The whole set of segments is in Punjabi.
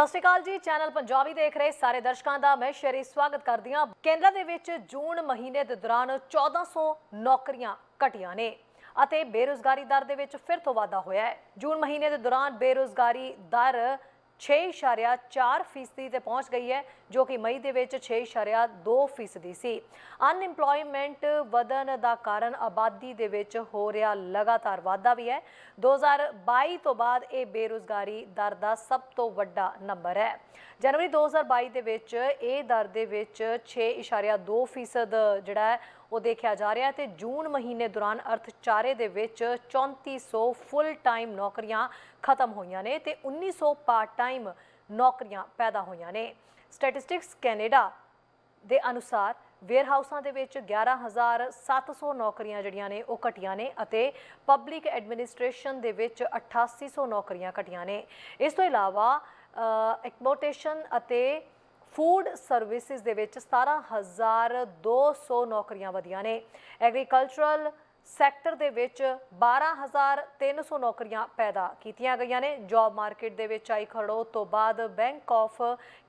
ਸਤਿ ਸ਼੍ਰੀ ਅਕਾਲ ਜੀ, ਚੈਨਲ ਪੰਜਾਬੀ ਦੇਖ ਰਹੇ ਸਾਰੇ ਦਰਸ਼ਕਾਂ ਦਾ ਮੈਂ ਸ਼ਰੀ ਸਵਾਗਤ ਕਰਦੀ ਹਾਂ। ਕੇਂਦਰ ਦੇ ਵਿੱਚ ਜੂਨ ਮਹੀਨੇ ਦੇ ਦੌਰਾਨ 1400 ਨੌਕਰੀਆਂ ਘਟੀਆਂ ਨੇ ਅਤੇ ਬੇਰੁਜ਼ਗਾਰੀ ਦਰ ਦੇ ਵਿੱਚ ਫਿਰ ਤੋਂ ਵਾਧਾ ਹੋਇਆ ਹੈ। ਜੂਨ ਮਹੀਨੇ ਦੇ ਦੌਰਾਨ ਬੇਰੁਜ਼ਗਾਰੀ ਦਰ 6.4 ਫੀਸਦੀ ਤੇ ਪਹੁੰਚ ਗਈ ਹੈ, ਜੋ ਕਿ ਮਈ ਦੇ ਵਿੱਚ 6.2 ਫੀਸਦੀ ਸੀ। ਅਨਇੰਪਲੋਇਮੈਂਟ ਵਧਣ ਦਾ ਕਾਰਨ ਆਬਾਦੀ ਦੇ ਵਿੱਚ ਹੋ ਰਿਹਾ ਲਗਾਤਾਰ ਵਾਧਾ ਵੀ ਹੈ। 2022 ਤੋਂ ਬਾਅਦ ਇਹ ਬੇਰੁਜ਼ਗਾਰੀ ਦਰ ਦਾ ਸਭ ਤੋਂ ਵੱਡਾ ਨੰਬਰ ਹੈ। ਜਨਵਰੀ 2022 ਦੇ ਵਿੱਚ ਇਹ ਦਰ ਦੇ ਵਿੱਚ 6.2 ਫੀਸਦ ਜਿਹੜਾ ਹੈ ਉਹ ਦੇਖਿਆ ਜਾ ਰਿਹਾ ਹੈ ਤੇ ਜੂਨ ਮਹੀਨੇ ਦੌਰਾਨ ਅਰਥਚਾਰੇ ਦੇ ਵਿੱਚ 3400 ਫੁੱਲ ਟਾਈਮ ਨੌਕਰੀਆਂ ਖਤਮ ਹੋਈਆਂ ਨੇ ਤੇ 1900 ਪਾਰਟ ਟਾਈਮ ਨੌਕਰੀਆਂ ਪੈਦਾ ਹੋਈਆਂ ਨੇ। ਸਟੈਟਿਸਟਿਕਸ ਕੈਨੇਡਾ ਦੇ ਅਨੁਸਾਰ ਵੇਅਰਹਾਊਸਾਂ ਦੇ ਵਿੱਚ 11700 ਨੌਕਰੀਆਂ ਜਿਹੜੀਆਂ ਨੇ ਉਹ ਘਟੀਆਂ ਨੇ ਅਤੇ ਪਬਲਿਕ ਐਡਮਿਨਿਸਟ੍ਰੇਸ਼ਨ ਦੇ ਵਿੱਚ 8800 ਨੌਕਰੀਆਂ ਘਟੀਆਂ ਨੇ। ਇਸ ਤੋਂ ਇਲਾਵਾ ਐਕਸਪੋਰਟੇਸ਼ਨ ਅਤੇ ਫੂਡ ਸਰਵਿਸਿਜ਼ ਦੇ ਵਿੱਚ 17200 ਨੌਕਰੀਆਂ ਵਧੀਆਂ ਨੇ। ਐਗਰੀਕਲਚਰਲ ਸੈਕਟਰ ਦੇ ਵਿੱਚ 12300 ਨੌਕਰੀਆਂ ਪੈਦਾ ਕੀਤੀਆਂ ਗਈਆਂ ਨੇ। ਜੌਬ ਮਾਰਕੀਟ ਦੇ ਵਿੱਚ ਆਈ ਖੜੋ ਤੋਂ ਬਾਅਦ ਬੈਂਕ ਆਫ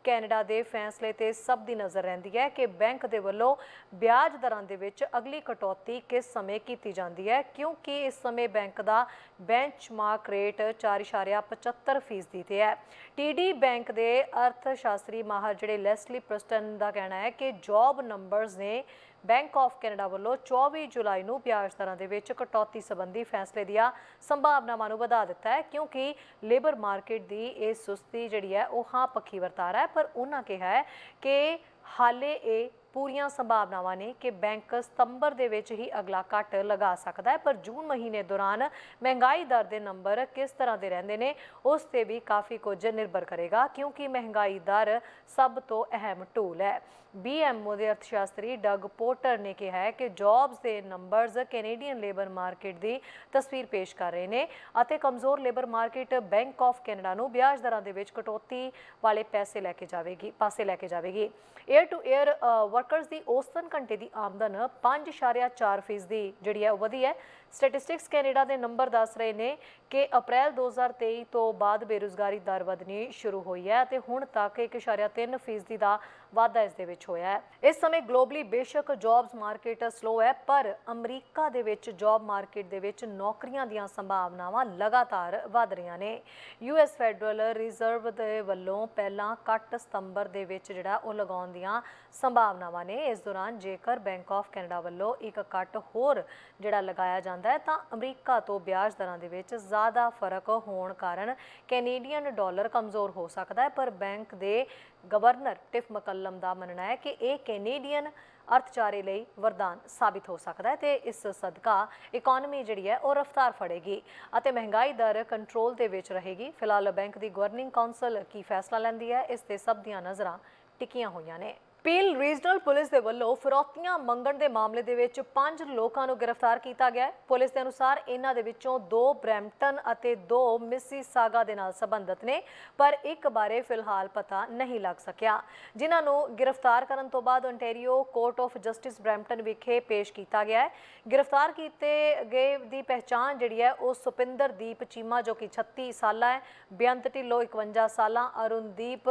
ਕੈਨੇਡਾ ਦੇ ਫੈਸਲੇ ਤੇ ਸਭ ਦੀ ਨਜ਼ਰ ਰਹਿੰਦੀ ਹੈ ਕਿ ਬੈਂਕ ਦੇ ਵੱਲੋਂ ਵਿਆਜ ਦਰਾਂ ਦੇ ਵਿੱਚ ਅਗਲੀ ਕਟੌਤੀ ਕਿਸ ਸਮੇਂ ਕੀਤੀ ਜਾਂਦੀ ਹੈ, ਕਿਉਂਕਿ ਇਸ ਸਮੇਂ ਬੈਂਕ ਦਾ ਬੈਂਚਮਾਰਕ ਰੇਟ 4.75% ਫੀਸਦੀ ਤੇ ਹੈ। ਟੀਡੀ ਬੈਂਕ ਦੇ ਅਰਥ ਸ਼ਾਸਤਰੀ ਮਾਹਰ ਜਿਹੜੇ ਲੈਸਲੀ ਪ੍ਰਸਟਨ ਦਾ ਕਹਿਣਾ ਹੈ ਕਿ ਜੌਬ ਨੰਬਰਸ ਨੇ ਬੈਂਕ ਆਫ ਕੈਨੇਡਾ ਵੱਲੋਂ 24 ਜੁਲਾਈ ਨੂੰ ਵਿਆਜ ਦਰਾਂ ਦੇ ਵਿੱਚ ਕਟੌਤੀ ਸੰਬੰਧੀ ਫੈਸਲੇ ਦੀਆਂ ਸੰਭਾਵਨਾਵਾਂ ਨੂੰ ਵਧਾ ਦਿੱਤਾ ਹੈ, ਕਿਉਂਕਿ ਲੇਬਰ ਮਾਰਕੀਟ ਦੀ ਇਹ ਸੁਸਤੀ ਜਿਹੜੀ ਹੈ, ਉਹ ਹਾਂ ਪੱਖੀ ਵਰਤਾਰਾ ਹੈ, ਪਰ ਉਹਨਾਂ ਕਿਹਾ ਹੈ ਕਿ ਹਾਲੇ ਇਹ ਪੂਰੀਆਂ ਸੰਭਾਵਨਾਵਾਂ ਨੇ ਕਿ ਬੈਂਕ ਸਤੰਬਰ ਦੇ ਵਿੱਚ ਹੀ ਅਗਲਾ ਕੱਟ ਲਗਾ ਸਕਦਾ ਹੈ, ਪਰ ਜੂਨ ਮਹੀਨੇ ਦੌਰਾਨ ਮਹਿੰਗਾਈ ਦਰ ਦੇ ਨੰਬਰ ਕਿਸ ਤਰ੍ਹਾਂ ਦੇ ਰਹਿੰਦੇ ਨੇ, ਉਸ ਤੇ ਵੀ ਕਾਫੀ ਕੁਝ ਨਿਰਭਰ ਕਰੇਗਾ, ਕਿਉਂਕਿ ਮਹਿੰਗਾਈ ਦਰ ਸਭ ਤੋਂ ਅਹਿਮ ਟੂਲ ਹੈ। ਬੀਐਮਓ ਦੇ ਅਰਥਸ਼ਾਸਤਰੀ ਡਗ ਪੋਰਟਰ ਨੇ ਕਿਹਾ ਹੈ ਕਿ ਜੌਬਸ ਦੇ ਨੰਬਰਸ ਕੈਨੇਡੀਅਨ ਲੇਬਰ ਮਾਰਕੀਟ ਦੀ ਤਸਵੀਰ ਪੇਸ਼ ਕਰ ਰਹੇ ਨੇ ਅਤੇ ਕਮਜ਼ੋਰ labour market bank of Canada ਨੂੰ ਵਿਆਜ ਦਰਾਂ ਦੇ ਵਿੱਚ ਕਟੌਤੀ ਵਾਲੇ ਪੈਸੇ ਲੈ ਕੇ ਜਾਵੇਗੀ, ਪਾਸੇ ਲੈ ਕੇ ਜਾਵੇਗੀ। 에ਅਰ ਟੂ 에ਅਰ ਵਰਕਰਸ ਦੀ ਔਸਤਨ ਘੰਟੇ ਦੀ ਆਮਦਨ 5.4 ਫੀਸਦੀ ਜਿਹੜੀ ਹੈ ਉਹ ਵਧੀ ਹੈ। ਸਟੈਟਿਸਟਿਕਸ ਕੈਨੇਡਾ ਦੇ ਨੰਬਰ ਦੱਸ ਰਹੇ ਨੇ ਕਿ ਅਪ੍ਰੈਲ 2023 ਤੋਂ ਬਾਅਦ ਬੇਰੁਜ਼ਗਾਰੀ ਦਰ ਵਧਣੀ ਸ਼ੁਰੂ ਹੋਈ ਹੈ ਤੇ ਹੁਣ ਤੱਕ 1.3 ਫੀਸਦੀ ਦਾ ਵਾਧਾ ਇਸ ਦੇ ਵਿੱਚ ਹੋਇਆ ਹੈ। ਇਸ ਸਮੇਂ ਗਲੋਬਲੀ ਬੇਸ਼ੱਕ ਜੌਬਸ ਮਾਰਕੀਟ ਸਲੋ ਹੈ, ਪਰ ਅਮਰੀਕਾ ਦੇ ਵਿੱਚ ਜੌਬ ਮਾਰਕੀਟ ਦੇ ਵਿੱਚ ਨੌਕਰੀਆਂ ਦੀਆਂ ਸੰਭਾਵਨਾਵਾਂ ਲਗਾਤਾਰ ਵਧ ਰਹੀਆਂ ਨੇ। ਯੂਐਸ ਫੈਡਰਲ ਰਿਜ਼ਰਵ ਦੇ ਵੱਲੋਂ ਪਹਿਲਾਂ ਕੱਟ ਸਤੰਬਰ ਦੇ ਵਿੱਚ ਜਿਹੜਾ ਉਹ ਲਗਾਉਣ ਦੀਆਂ ਸੰਭਾਵਨਾਵਾਂ ਨੇ। ਇਸ ਦੌਰਾਨ ਜੇਕਰ ਬੈਂਕ ਆਫ ਕੈਨੇਡਾ ਵੱਲੋਂ ਇੱਕ ਕੱਟ ਹੋਰ ਜਿਹੜਾ ਲਗਾਇਆ ਜਾਂਦਾ ਹੈ, ਤਾਂ ਅਮਰੀਕਾ ਤੋਂ ਵਿਆਜ ਦਰਾਂ ਦੇ ਵਿੱਚ ਜ਼ਿਆਦਾ ਫ਼ਰਕ ਹੋਣ ਕਾਰਨ ਕੈਨੇਡੀਅਨ ਡਾਲਰ ਕਮਜ਼ੋਰ ਹੋ ਸਕਦਾ ਹੈ। ਪਰ ਬੈਂਕ ਦੇ ਗਵਰਨਰ ਟਿਫ ਮਕੱਲਮ ਦਾ ਮੰਨਣਾ ਹੈ ਕਿ ਇਹ ਕੈਨੇਡੀਅਨ ਅਰਥਚਾਰੇ ਲਈ ਵਰਦਾਨ ਸਾਬਿਤ ਹੋ ਸਕਦਾ ਹੈ ਤੇ ਇਸ ਸਦਕਾ ਇਕਨੋਮੀ ਜਿਹੜੀ ਹੈ ਉਹ ਰਫ਼ਤਾਰ ਫੜੇਗੀ ਅਤੇ ਮਹਿੰਗਾਈ ਦਰ ਕੰਟਰੋਲ ਦੇ ਵਿੱਚ ਰਹੇਗੀ। ਫਿਲਹਾਲ ਬੈਂਕ ਦੀ ਗਵਰਨਿੰਗ ਕਾਉਂਸਲ ਕੀ ਫੈਸਲਾ ਲੈਂਦੀ ਹੈ, ਇਸ ਤੇ ਸਭ ਦੀਆਂ ਨਜ਼ਰਾਂ ਟਿਕੀਆਂ ਹੋਈਆਂ ਨੇ। ਪੀਲ ਰੀਜਨਲ ਪੁਲਿਸ ਦੇ ਵੱਲੋਂ ਫਰੋਤੀਆਂ ਮੰਗਣ ਦੇ ਮਾਮਲੇ ਦੇ ਵਿੱਚ ਪੰਜ ਲੋਕਾਂ ਨੂੰ ਗ੍ਰਿਫਤਾਰ ਕੀਤਾ ਗਿਆ ਹੈ। ਪੁਲਿਸ ਦੇ ਅਨੁਸਾਰ ਇਹਨਾਂ ਦੇ ਵਿੱਚੋਂ ਦੋ ਬ੍ਰੈਂਪਟਨ ਅਤੇ ਦੋ ਮਿਸੀਸਾਗਾ ਦੇ ਨਾਲ ਸੰਬੰਧਿਤ ਨੇ, ਪਰ ਇੱਕ ਬਾਰੇ ਫਿਲਹਾਲ ਪਤਾ ਨਹੀਂ ਲੱਗ ਸਕਿਆ। ਜਿਨ੍ਹਾਂ ਨੂੰ ਗ੍ਰਿਫਤਾਰ ਕਰਨ ਤੋਂ ਬਾਅਦ ontario court of justice Brampton ਵਿਖੇ ਪੇਸ਼ ਕੀਤਾ ਗਿਆ ਹੈ। ਗ੍ਰਿਫਤਾਰ ਕੀਤੇ ਗਏ ਦੀ ਪਹਿਚਾਣ ਜਿਹੜੀ ਹੈ ਉਹ ਸੁਪਿੰਦਰ ਦੀਪ ਚੀਮਾ ਜੋ ਕਿ 36 ਸਾਲਾ ਹੈ, ਬੇਅੰਤ ਢਿੱਲੋਂ 51 ਸਾਲਾਂ, ਅਰੁਣਦੀਪ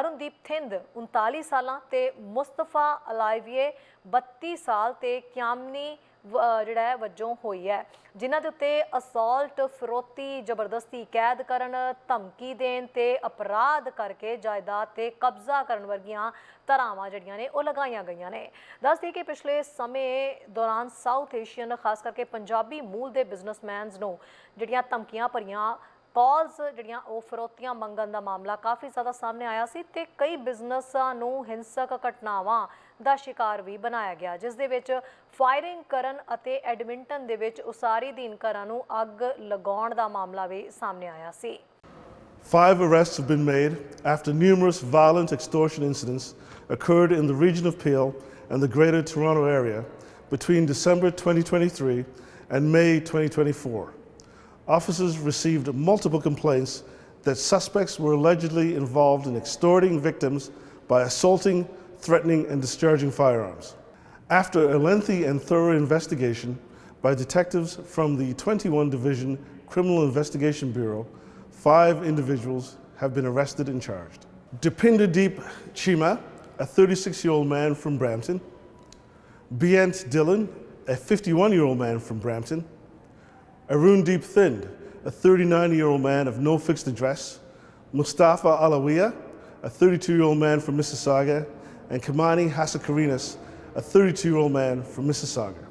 ਅਰੁਣਦੀਪ ਥਿੰਦ 39 ਸਾਲਾਂ ਤੇ ਮੁਸਤਫਾ ਅਲਾਈਵੀਏ 32 ਸਾਲ ਤੇ ਕਿਆਮਨੀ ਵ- ਜਿਹੜਾ ਹੈ, ਵਜੋਂ ਹੋਈ ਹੈ। ਜਿਨ੍ਹਾਂ ਦੇ ਉੱਤੇ ਅਸੌਲਟ, ਫਰੋਤੀ, ਜ਼ਬਰਦਸਤੀ ਕੈਦ ਕਰਨ ਧਮਕੀ ਦੇਣ ਤੇ ਅਪਰਾਧ ਕਰਕੇ ਜਾਇਦਾਦ ਤੇ ਕਬਜ਼ਾ ਕਰਨ ਵਰਗੀਆਂ ਧਾਰਾਵਾਂ ਜਿਹੜੀਆਂ ਨੇ, ਉਹ ਲਗਾਈਆਂ ਗਈਆਂ ਨੇ। ਦੱਸਦੀ ਕਿ ਪਿਛਲੇ ਸਮੇਂ ਦੌਰਾਨ ਸਾਊਥ ਏਸ਼ੀਅਨ, ਖਾਸ ਕਰਕੇ ਪੰਜਾਬੀ ਮੂਲ ਦੇ ਬਿਜ਼ਨਸਮੈਨਸ ਨੂੰ ਜਿਹੜੀਆਂ ਧਮਕੀਆਂ ਭਰੀਆਂ ਕਾਲਸ ਜਿਹੜੀਆਂ ਉਹ ਫਰੋਤੀਆਂ ਮੰਗਣ ਦਾ ਮਾਮਲਾ ਕਾਫੀ ਜ਼ਿਆਦਾ ਸਾਹਮਣੇ ਆਇਆ ਸੀ ਤੇ ਕਈ ਬਿਜ਼ਨਸਾਂ ਨੂੰ ਹਿੰਸਕ ਘਟਨਾਵਾਂ ਦਾ ਸ਼ਿਕਾਰ ਵੀ ਬਣਾਇਆ ਗਿਆ ਜਿਸ ਦੇ ਵਿੱਚ ਫਾਇਰਿੰਗ ਕਰਨ ਅਤੇ ਐਡਮਿੰਟਨ ਦੇ ਵਿੱਚ ਉਸਾਰੀ ਦੀਨ ਘਰਾਂ ਨੂੰ ਅੱਗ ਲਗਾਉਣ ਦਾ ਮਾਮਲਾ ਵੀ ਸਾਹਮਣੇ ਆਇਆ ਸੀ Five arrests have been made after numerous violent extortion incidents occurred in the region of Peel and the Greater Toronto area between December 2023 and May 2024. Officers received multiple complaints that suspects were allegedly involved in extorting victims by assaulting, threatening, and discharging firearms. After a lengthy and thorough investigation by detectives from the 21 Division Criminal Investigation Bureau, five individuals have been arrested and charged. Dipinder Deep Chima, a 36 year old man from Brampton, Beant Dillon, a 51 year old man from Brampton, Arun Deep Thind, a 39 year old man of no fixed address, Mustafa Alawiya, a 32 year old man from Mississauga, and Kamani Hasakarinas, a 32 year old man from Mississauga.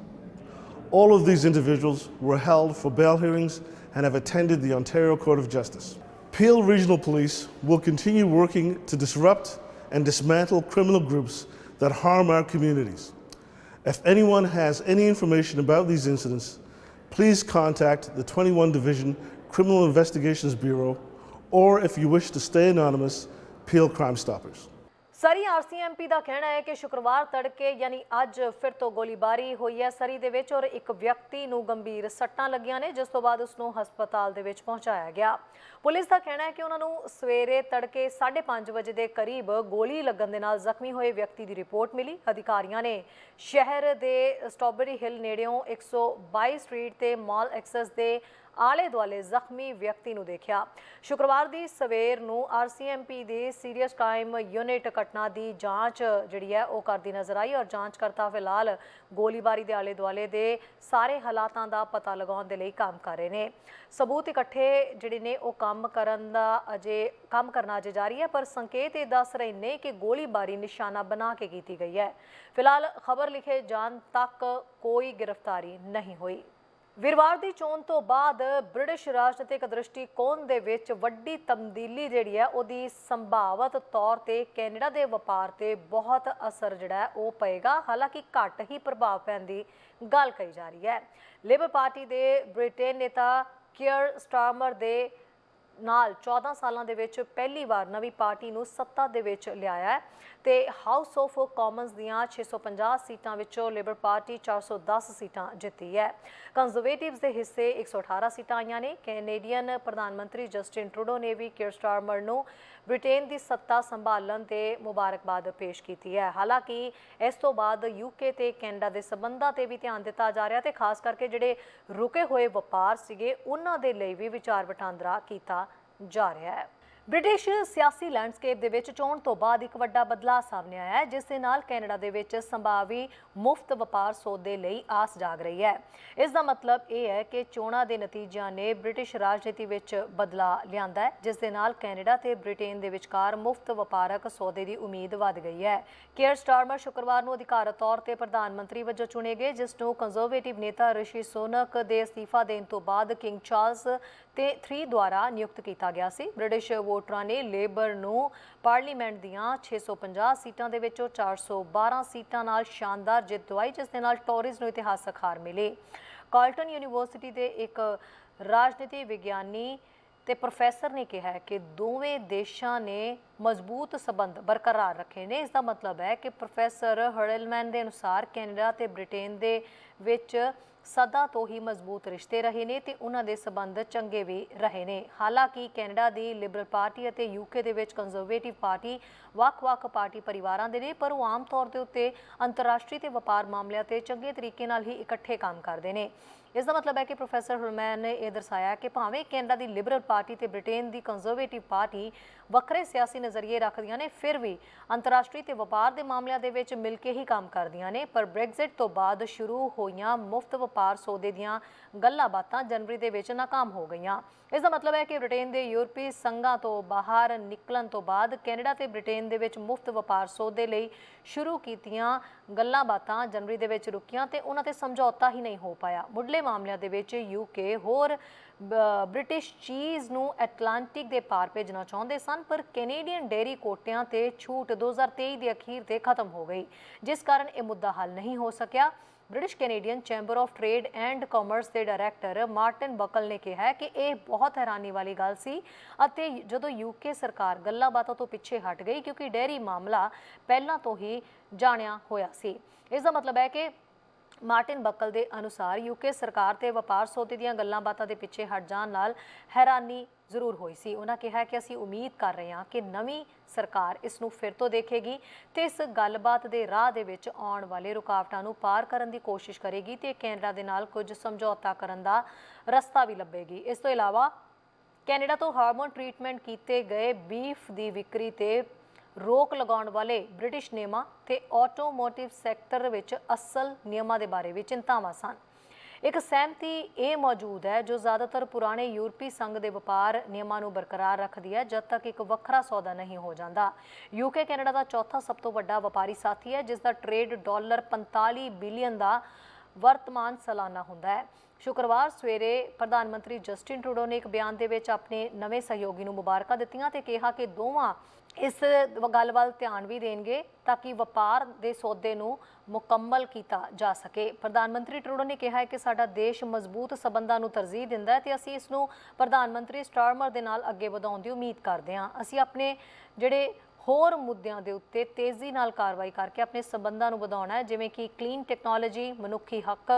All of these individuals were held for bail hearings and have attended the Ontario Court of Justice. Peel Regional Police will continue working to disrupt and dismantle criminal groups that harm our communities. If anyone has any information about these incidents, please contact the 21 Division Criminal Investigations Bureau or if you wish to stay anonymous, Peel Crime Stoppers. Surrey RCMP ਦਾ ਕਹਿਣਾ ਹੈ ਕਿ ਸ਼ੁੱਕਰਵਾਰ ਤੜਕੇ ਯਾਨੀ ਅੱਜ ਫਿਰ ਤੋਂ ਗੋਲੀਬਾਰੀ ਹੋਈ ਹੈ ਸਰੀ ਦੇ ਵਿੱਚ ਔਰ ਇੱਕ ਵਿਅਕਤੀ ਨੂੰ ਗੰਭੀਰ ਸੱਟਾਂ ਲੱਗੀਆਂ ਨੇ, ਜਿਸ ਤੋਂ ਬਾਅਦ ਉਸ ਨੂੰ ਹਸਪਤਾਲ ਦੇ ਵਿੱਚ ਪਹੁੰਚਾਇਆ ਗਿਆ। ਪੁਲਿਸ ਦਾ ਕਹਿਣਾ ਹੈ ਕਿ ਉਹਨਾਂ ਨੂੰ ਸਵੇਰੇ ਤੜਕੇ 5:30 ਵਜੇ ਦੇ ਕਰੀਬ ਗੋਲੀ ਲੱਗਣ ਦੇ ਨਾਲ ਜ਼ਖਮੀ ਹੋਏ ਵਿਅਕਤੀ ਦੀ ਰਿਪੋਰਟ ਮਿਲੀ। ਅਧਿਕਾਰੀਆਂ ਨੇ ਸ਼ਹਿਰ ਦੇ ਸਟ੍ਰਾਬੇਰੀ ਹਿੱਲ ਨੇੜਿਓਂ 122 ਸਟਰੀਟ ਤੇ ਮਾਲ ਐਕਸੈਸ ਦੇ ਆਲੇ ਦੁਆਲੇ ਜ਼ਖਮੀ ਵਿਅਕਤੀ ਨੂੰ ਦੇਖਿਆ। ਸ਼ੁੱਕਰਵਾਰ ਦੀ ਸਵੇਰ ਨੂੰ ਆਰਸੀਐਮਪੀ ਦੇ ਸੀਰੀਅਸ ਕ੍ਰਾਈਮ ਯੂਨਿਟ ਘਟਨਾ ਦੀ ਜਾਂਚ ਜਿਹੜੀ ਹੈ ਉਹ ਕਰਦੀ ਨਜ਼ਰ ਆਈ ਔਰ ਜਾਂਚ ਕਰਤਾ ਫਿਲਹਾਲ ਗੋਲੀਬਾਰੀ ਦੇ ਆਲੇ ਦੁਆਲੇ ਦੇ ਸਾਰੇ ਹਾਲਾਤਾਂ ਦਾ ਪਤਾ ਲਗਾਉਣ ਦੇ ਲਈ ਕੰਮ ਕਰ ਰਹੇ ਨੇ। ਸਬੂਤ ਇਕੱਠੇ ਜਿਹੜੇ ਨੇ ਉਹ ਕੰਮ ਕਰਨ ਦਾ ਅਜੇ ਕੰਮ ਕਰਨਾ ਅਜੇ ਜਾਰੀ ਹੈ, ਪਰ ਸੰਕੇਤ ਇਹ ਦੱਸ ਰਹੇ ਨੇ ਕਿ ਗੋਲੀਬਾਰੀ ਨਿਸ਼ਾਨਾ ਬਣਾ ਕੇ ਕੀਤੀ ਗਈ ਹੈ। ਫਿਲਹਾਲ ਖਬਰ ਲਿਖੇ ਜਾਣ ਤੱਕ ਕੋਈ ਗ੍ਰਿਫਤਾਰੀ ਨਹੀਂ ਹੋਈ। ਵੀਰਵਾਰ ਦੀ ਚੋਣ ਤੋਂ ਬਾਅਦ ਬ੍ਰਿਟਿਸ਼ ਰਾਜਨੀਤਿਕ ਦ੍ਰਿਸ਼ਟੀਕੋਣ ਦੇ ਵਿੱਚ ਵੱਡੀ ਤਬਦੀਲੀ ਜਿਹੜੀ ਹੈ, ਉਹਦੀ ਸੰਭਾਵਤ ਤੌਰ ਤੇ ਕੈਨੇਡਾ ਦੇ ਵਪਾਰ ਤੇ ਬਹੁਤ ਅਸਰ ਜਿਹੜਾ ਉਹ ਪਏਗਾ। ਹਾਲਾਂਕਿ ਘੱਟ ਹੀ ਪ੍ਰਭਾਵ ਪੈਣ ਦੀ ਗੱਲ ਕਹੀ ਜਾ ਰਹੀ ਹੈ। ਲੇਬਰ ਪਾਰਟੀ ਦੇ ਬ੍ਰਿਟੇਨ ਨੇਤਾ ਕੀਅਰ ਸਟਾਰਮਰ ਦੇ ਨਾਲ 14 ਸਾਲਾਂ ਦੇ ਵਿੱਚ ਪਹਿਲੀ ਵਾਰ ਨਵੀਂ ਪਾਰਟੀ ਨੂੰ ਸੱਤਾ ਦੇ ਵਿੱਚ ਲਿਆਇਆ ਹੈ ਤੇ ਹਾਊਸ ਆਫ ਕਾਮਨਸ ਦੀਆਂ 650 ਸੀਟਾਂ ਵਿੱਚੋਂ ਲੇਬਰ ਪਾਰਟੀ 410 ਸੀਟਾਂ ਜਿੱਤੀ ਹੈ। ਕੰਜ਼ਰਵੇਟਿਵਸ ਦੇ ਹਿੱਸੇ 118 ਸੀਟਾਂ ਆਈਆਂ ਨੇ। ਕੈਨੇਡੀਅਨ ਪ੍ਰਧਾਨ ਮੰਤਰੀ ਜਸਟਿਨ ਟਰੂਡੋ ਨੇ ਵੀ ਕੀਅਰ ਸਟਾਰਮਰ ਨੂੰ ਬ੍ਰਿਟੇਨ ਦੀ ਸੱਤਾ ਸੰਭਾਲਣ ਤੇ ਮੁਬਾਰਕਬਾਦ ਪੇਸ਼ ਕੀਤੀ ਹੈ। ਹਾਲਾਂਕਿ, ਇਸ ਤੋਂ ਬਾਅਦ ਯੂਕੇ ਤੇ ਕੈਨੇਡਾ ਦੇ ਸਬੰਧਾਂ ਤੇ ਵੀ ਧਿਆਨ ਦਿੱਤਾ ਜਾ ਰਿਹਾ ਤੇ ਖਾਸ ਕਰਕੇ ਜਿਹੜੇ ਰੁਕੇ ਹੋਏ ਵਪਾਰ ਸੀਗੇ, ਉਹਨਾਂ ਦੇ ਲਈ ਵੀ ਵਿਚਾਰ ਵਟਾਂਦਰਾ ਕੀਤਾ ਜਾ ਰਿਹਾ ਹੈ। ਬ੍ਰਿਟਿਸ਼ ਸਿਆਸੀ ਲੈਂਡਸਕੇਪ ਦੇ ਵਿੱਚ ਚੋਣ ਤੋਂ ਬਾਅਦ ਇੱਕ ਵੱਡਾ ਬਦਲਾਅ ਸਾਹਮਣੇ ਆਇਆ ਹੈ, ਜਿਸ ਦੇ ਨਾਲ ਕੈਨੇਡਾ ਦੇ ਵਿੱਚ ਸੰਭਾਵੀ ਮੁਫਤ ਵਪਾਰ ਸੌਦੇ ਲਈ ਆਸ ਜਾਗ ਰਹੀ ਹੈ। ਇਸ ਦਾ ਮਤਲਬ ਇਹ ਹੈ ਕਿ ਚੋਣਾਂ ਦੇ ਨਤੀਜਿਆਂ ਨੇ ਬ੍ਰਿਟਿਸ਼ ਰਾਜਨੀਤੀ ਵਿੱਚ ਬਦਲਾਅ ਲਿਆਂਦਾ ਹੈ, ਜਿਸ ਦੇ ਨਾਲ ਕੈਨੇਡਾ ਤੇ ਬ੍ਰਿਟੇਨ ਦੇ ਵਿਚਕਾਰ ਮੁਫਤ ਵਪਾਰਕ ਸੌਦੇ ਦੀ ਉਮੀਦ ਵਧ ਗਈ ਹੈ। ਕੇਅਰ ਸਟਾਰਮਰ ਸ਼ੁੱਕਰਵਾਰ ਨੂੰ ਅਧਿਕਾਰਤ ਤੌਰ ਤੇ ਪ੍ਰਧਾਨ ਮੰਤਰੀ ਵਜੋਂ ਚੁਣੇ ਗਏ, ਜਿਸ ਨੂੰ ਕੰਜ਼ਰਵੇਟਿਵ ਨੇਤਾ ਰਿਸ਼ੀ ਸੋਨਕ ਦੇ ਅਸਤੀਫਾ ਦੇਣ ਤੋਂ ਬਾਅਦ ਕਿੰਗ ਚਾਰਲਸ ਤੇ 3 ਦੁਆਰਾ ਨਿਯੁਕਤ ਕੀਤਾ ਗਿਆ ਸੀ। ਬ੍ਰਿਟਿਸ਼ ਵੋਟਰਾਂ ਨੇ ਲੇਬਰ ਨੂੰ ਪਾਰਲੀਮੈਂਟ ਦੀਆਂ 650 ਸੀਟਾਂ ਦੇ ਵਿੱਚੋਂ 412 ਸੀਟਾਂ ਨਾਲ ਸ਼ਾਨਦਾਰ ਜਿੱਤ ਦਿਵਾਈ, ਜਿਸ ਦੇ ਨਾਲ ਟੋਰੀਜ਼ ਨੂੰ ਇਤਿਹਾਸਕ ਹਾਰ ਮਿਲੀ। ਕਾਲਟਨ ਯੂਨੀਵਰਸਿਟੀ ਦੇ ਇੱਕ ਰਾਜਨੀਤੀ ਵਿਗਿਆਨੀ ਤੇ ਪ੍ਰੋਫੈਸਰ ਨੇ ਕਿਹਾ ਕਿ ਦੋਵੇਂ ਦੇਸ਼ਾਂ ਨੇ ਮਜ਼ਬੂਤ ਸਬੰਧ ਬਰਕਰਾਰ ਰੱਖੇ ਨੇ। ਇਸ ਦਾ ਮਤਲਬ ਹੈ ਕਿ ਪ੍ਰੋਫੈਸਰ ਹਰਲਮੈਨ ਦੇ ਅਨੁਸਾਰ ਕੈਨੇਡਾ ਤੇ ਬ੍ਰਿਟੇਨ ਦੇ ਵਿੱਚ ਸਦਾ ਤੋਂ ਹੀ ਮਜ਼ਬੂਤ ਰਿਸ਼ਤੇ ਰਹੇ ਨੇ ਤੇ ਉਹਨਾਂ ਦੇ ਸਬੰਧ ਚੰਗੇ ਵੀ ਰਹੇ ਨੇ। ਹਾਲਾਂਕਿ ਕੈਨੇਡਾ ਦੀ ਲਿਬਰਲ ਪਾਰਟੀ ਅਤੇ ਯੂਕੇ ਦੇ ਵਿੱਚ ਕੰਜ਼ਰਵੇਟਿਵ ਪਾਰਟੀ ਵੱਖ-ਵੱਖ ਪਾਰਟੀ ਪਰਿਵਾਰਾਂ ਦੇ ਨੇ, ਪਰ ਉਹ ਆਮ ਤੌਰ ਦੇ ਉੱਤੇ ਅੰਤਰਰਾਸ਼ਟਰੀ ਤੇ ਵਪਾਰ ਮਾਮਲਿਆਂ ਤੇ ਚੰਗੇ ਤਰੀਕੇ ਨਾਲ ਹੀ ਇਕੱਠੇ ਕੰਮ ਕਰਦੇ ਨੇ। ਇਸ ਦਾ ਮਤਲਬ ਹੈ ਕਿ ਪ੍ਰੋਫੈਸਰ ਹੁਲਮੈਨ ਨੇ ਇਹ ਦਰਸਾਇਆ ਕਿ ਭਾਵੇਂ ਕੈਨੇਡਾ ਦੀ ਲਿਬਰਲ ਪਾਰਟੀ ਤੇ ਬ੍ਰਿਟੇਨ ਦੀ ਕੰਜ਼ਰਵੇਟਿਵ ਪਾਰਟੀ ਵੱਖਰੇ ਸਿਆਸੀ ਨਜ਼ਰੀਏ ਰੱਖਦੀਆਂ ਨੇ, ਫਿਰ ਵੀ ਅੰਤਰਰਾਸ਼ਟਰੀ ਤੇ ਵਪਾਰ ਦੇ ਮਾਮਲਿਆਂ ਦੇ ਵਿੱਚ ਮਿਲ ਕੇ ਹੀ ਕੰਮ ਕਰਦੀਆਂ ਨੇ, ਪਰ ਬ੍ਰੈਗਜ਼ਿਟ ਤੋਂ ਬਾਅਦ ਸ਼ੁਰੂ ਹੋਈਆਂ ਮੁਫਤ ਵਪਾਰ ਸੌਦੇ ਦੀਆਂ ਗੱਲਾਂ ਬਾਤਾਂ ਜਨਵਰੀ ਦੇ ਵਿੱਚ ਨਾਕਾਮ ਹੋ ਗਈਆਂ। ਇਸ ਦਾ ਮਤਲਬ ਹੈ ਕਿ ਬ੍ਰਿਟੇਨ ਦੇ ਯੂਰਪੀ ਸੰਘਾਂ ਤੋਂ ਬਾਹਰ ਨਿਕਲਣ ਤੋਂ ਬਾਅਦ ਕੈਨੇਡਾ ਤੇ ਬ੍ਰਿਟੇਨ ਦੇ ਵਿੱਚ ਮੁਫਤ ਵਪਾਰ ਸੌਦੇ ਲਈ ਸ਼ੁਰੂ ਕੀਤੀਆਂ ਗੱਲਾਂ ਬਾਤਾਂ ਜਨਵਰੀ ਦੇ ਵਿੱਚ ਰੁਕੀਆਂ ਤੇ ਉਹਨਾਂ ਤੇ ਸਮਝੌਤਾ ਹੀ ਨਹੀਂ ਹੋ ਪਾਇਆ। ਮੁੱਢਲੇ ਮਾਮਲਿਆਂ ਦੇ ਵਿੱਚ ਯੂਕੇ ਹੋਰ ਬ- ਬ੍ਰਿਟਿਸ਼ ਚੀਜ਼ ਨੂੰ ਐਟਲਾਂਟਿਕ ਦੇ ਪਾਰ ਭੇਜਣਾ ਚਾਹੁੰਦੇ ਸਨ, ਪਰ ਕੈਨੇਡੀਅਨ ਡੇਰੀ ਕੋਟਿਆਂ ਤੇ ਛੂਟ 2023 ਦੇ ਅਖੀਰ ਤੇ ਖਤਮ ਹੋ ਗਈ, ਜਿਸ ਕਾਰਨ ਇਹ ਮੁੱਦਾ ਹੱਲ ਨਹੀਂ ਹੋ ਸਕਿਆ। British Canadian chamber of trade and commerce ਦੇ ਡਾਇਰੈਕਟਰ ਮਾਰਟਿਨ ਬਕਲ ਨੇ ਕਿਹਾ ਕਿ ਇਹ ਬਹੁਤ ਹੈਰਾਨੀ ਵਾਲੀ ਗੱਲ ਸੀ ਅਤੇ ਜਦੋਂ ਯੂਕੇ ਸਰਕਾਰ ਗੱਲਾਂ ਬਾਤਾਂ ਤੋਂ ਪਿੱਛੇ ਹਟ ਗਈ ਕਿਉਂਕਿ ਡੇਅਰੀ ਮਾਮਲਾ ਪਹਿਲਾਂ ਤੋਂ ਹੀ ਜਾਣਿਆ ਹੋਇਆ ਸੀ। ਇਸ ਦਾ ਮਤਲਬ ਹੈ ਕਿ ਮਾਰਟਿਨ ਬਕਲ ਦੇ ਅਨੁਸਾਰ ਯੂਕੇ ਸਰਕਾਰ ਤੇ ਵਪਾਰ ਸੌਦੇ ਦੀਆਂ ਗੱਲਾਂ ਬਾਤਾਂ ਦੇ ਪਿੱਛੇ ਹਟ ਜਾਣ ਨਾਲ ਹੈਰਾਨੀ ਜ਼ਰੂਰ ਹੋਈ ਸੀ। ਉਹਨਾਂ ਕਿਹਾ ਕਿ ਅਸੀਂ ਉਮੀਦ ਕਰ ਰਹੇ ਹਾਂ ਕਿ ਨਵੀਂ ਸਰਕਾਰ ਇਸ ਨੂੰ ਫਿਰ ਤੋਂ ਦੇਖੇਗੀ ਤੇ ਇਸ ਗੱਲਬਾਤ ਦੇ ਰਾਹ ਦੇ ਵਿੱਚ ਆਉਣ ਵਾਲੇ ਰੁਕਾਵਟਾਂ ਨੂੰ ਪਾਰ ਕਰਨ ਦੀ ਕੋਸ਼ਿਸ਼ ਕਰੇਗੀ ਤੇ ਕੈਨੇਡਾ ਦੇ ਨਾਲ ਕੁਝ ਸਮਝੌਤਾ ਕਰਨ ਦਾ ਰਸਤਾ ਵੀ ਲੱਭੇਗੀ। ਇਸ ਤੋਂ ਇਲਾਵਾ ਕੈਨੇਡਾ ਤੋਂ ਹਾਰਮੋਨ ਟ੍ਰੀਟਮੈਂਟ ਕੀਤੇ ਗਏ ਬੀਫ ਦੀ ਵਿਕਰੀ ਤੇ ਰੋਕ ਲਗਾਉਣ ਵਾਲੇ ਬ੍ਰਿਟਿਸ਼ ਨਿਯਮਾਂ ਤੇ ਆਟੋਮੋਟਿਵ ਸੈਕਟਰ ਵਿੱਚ ਅਸਲ ਨਿਯਮਾਂ ਦੇ ਬਾਰੇ ਵੀ ਚਿੰਤਾਵਾਂ ਸਨ। ਇੱਕ ਸਹਿਮਤੀ ਇਹ ਮੌਜੂਦ ਹੈ ਜੋ ਜ਼ਿਆਦਾਤਰ ਪੁਰਾਣੇ ਯੂਰਪੀ ਸੰਘ ਦੇ ਵਪਾਰ ਨਿਯਮਾਂ ਨੂੰ ਬਰਕਰਾਰ ਰੱਖਦੀ ਹੈ, ਜਦ ਤੱਕ ਇੱਕ ਵੱਖਰਾ ਸੌਦਾ ਨਹੀਂ ਹੋ ਜਾਂਦਾ। ਯੂਕੇ ਕੈਨੇਡਾ ਦਾ ਚੌਥਾ ਸਭ ਤੋਂ ਵੱਡਾ ਵਪਾਰੀ ਸਾਥੀ ਹੈ ਜਿਸ ਦਾ ਟ੍ਰੇਡ ਡਾਲਰ 45 ਬਿਲੀਅਨ ਦਾ ਵਰਤਮਾਨ ਸਾਲਾਨਾ ਹੁੰਦਾ ਹੈ। ਸ਼ੁੱਕਰਵਾਰ ਸਵੇਰੇ ਪ੍ਰਧਾਨ ਮੰਤਰੀ ਜਸਟਿਨ ਟਰੂਡੋ ਨੇ ਇੱਕ ਬਿਆਨ ਦੇ ਵਿੱਚ ਆਪਣੇ ਨਵੇਂ ਸਹਿਯੋਗੀ ਨੂੰ ਮੁਬਾਰਕਾਂ ਦਿੱਤੀਆਂ ਤੇ ਕਿਹਾ ਕਿ ਦੋਵਾਂ ਇਸ ਗੱਲ ਵੱਲ ਧਿਆਨ ਵੀ ਦੇਣਗੇ ਤਾਂ ਕਿ ਵਪਾਰ ਦੇ ਸੌਦੇ ਨੂੰ ਮੁਕੰਮਲ ਕੀਤਾ ਜਾ ਸਕੇ। ਪ੍ਰਧਾਨ ਮੰਤਰੀ ਟਰੂਡੋ ਨੇ ਕਿਹਾ ਹੈ ਕਿ ਸਾਡਾ ਦੇਸ਼ ਮਜ਼ਬੂਤ ਸਬੰਧਾਂ ਨੂੰ ਤਰਜੀਹ ਦਿੰਦਾ ਹੈ ਤੇ ਅਸੀਂ ਇਸ ਨੂੰ ਪ੍ਰਧਾਨ ਮੰਤਰੀ ਸਟਾਰਮਰ ਦੇ ਨਾਲ ਅੱਗੇ ਵਧਾਉਣ ਦੀ ਉਮੀਦ ਕਰਦੇ ਹਾਂ। ਅਸੀਂ ਆਪਣੇ ਜਿਹੜੇ ਹੋਰ ਮੁੱਦਿਆਂ ਦੇ ਉੱਤੇ ਤੇਜ਼ੀ ਨਾਲ ਕਾਰਵਾਈ ਕਰਕੇ ਆਪਣੇ ਸਬੰਧਾਂ ਨੂੰ ਵਧਾਉਣਾ ਹੈ, ਜਿਵੇਂ ਕਿ ਕਲੀਨ ਟੈਕਨੋਲੋਜੀ, ਮਨੁੱਖੀ ਹੱਕ,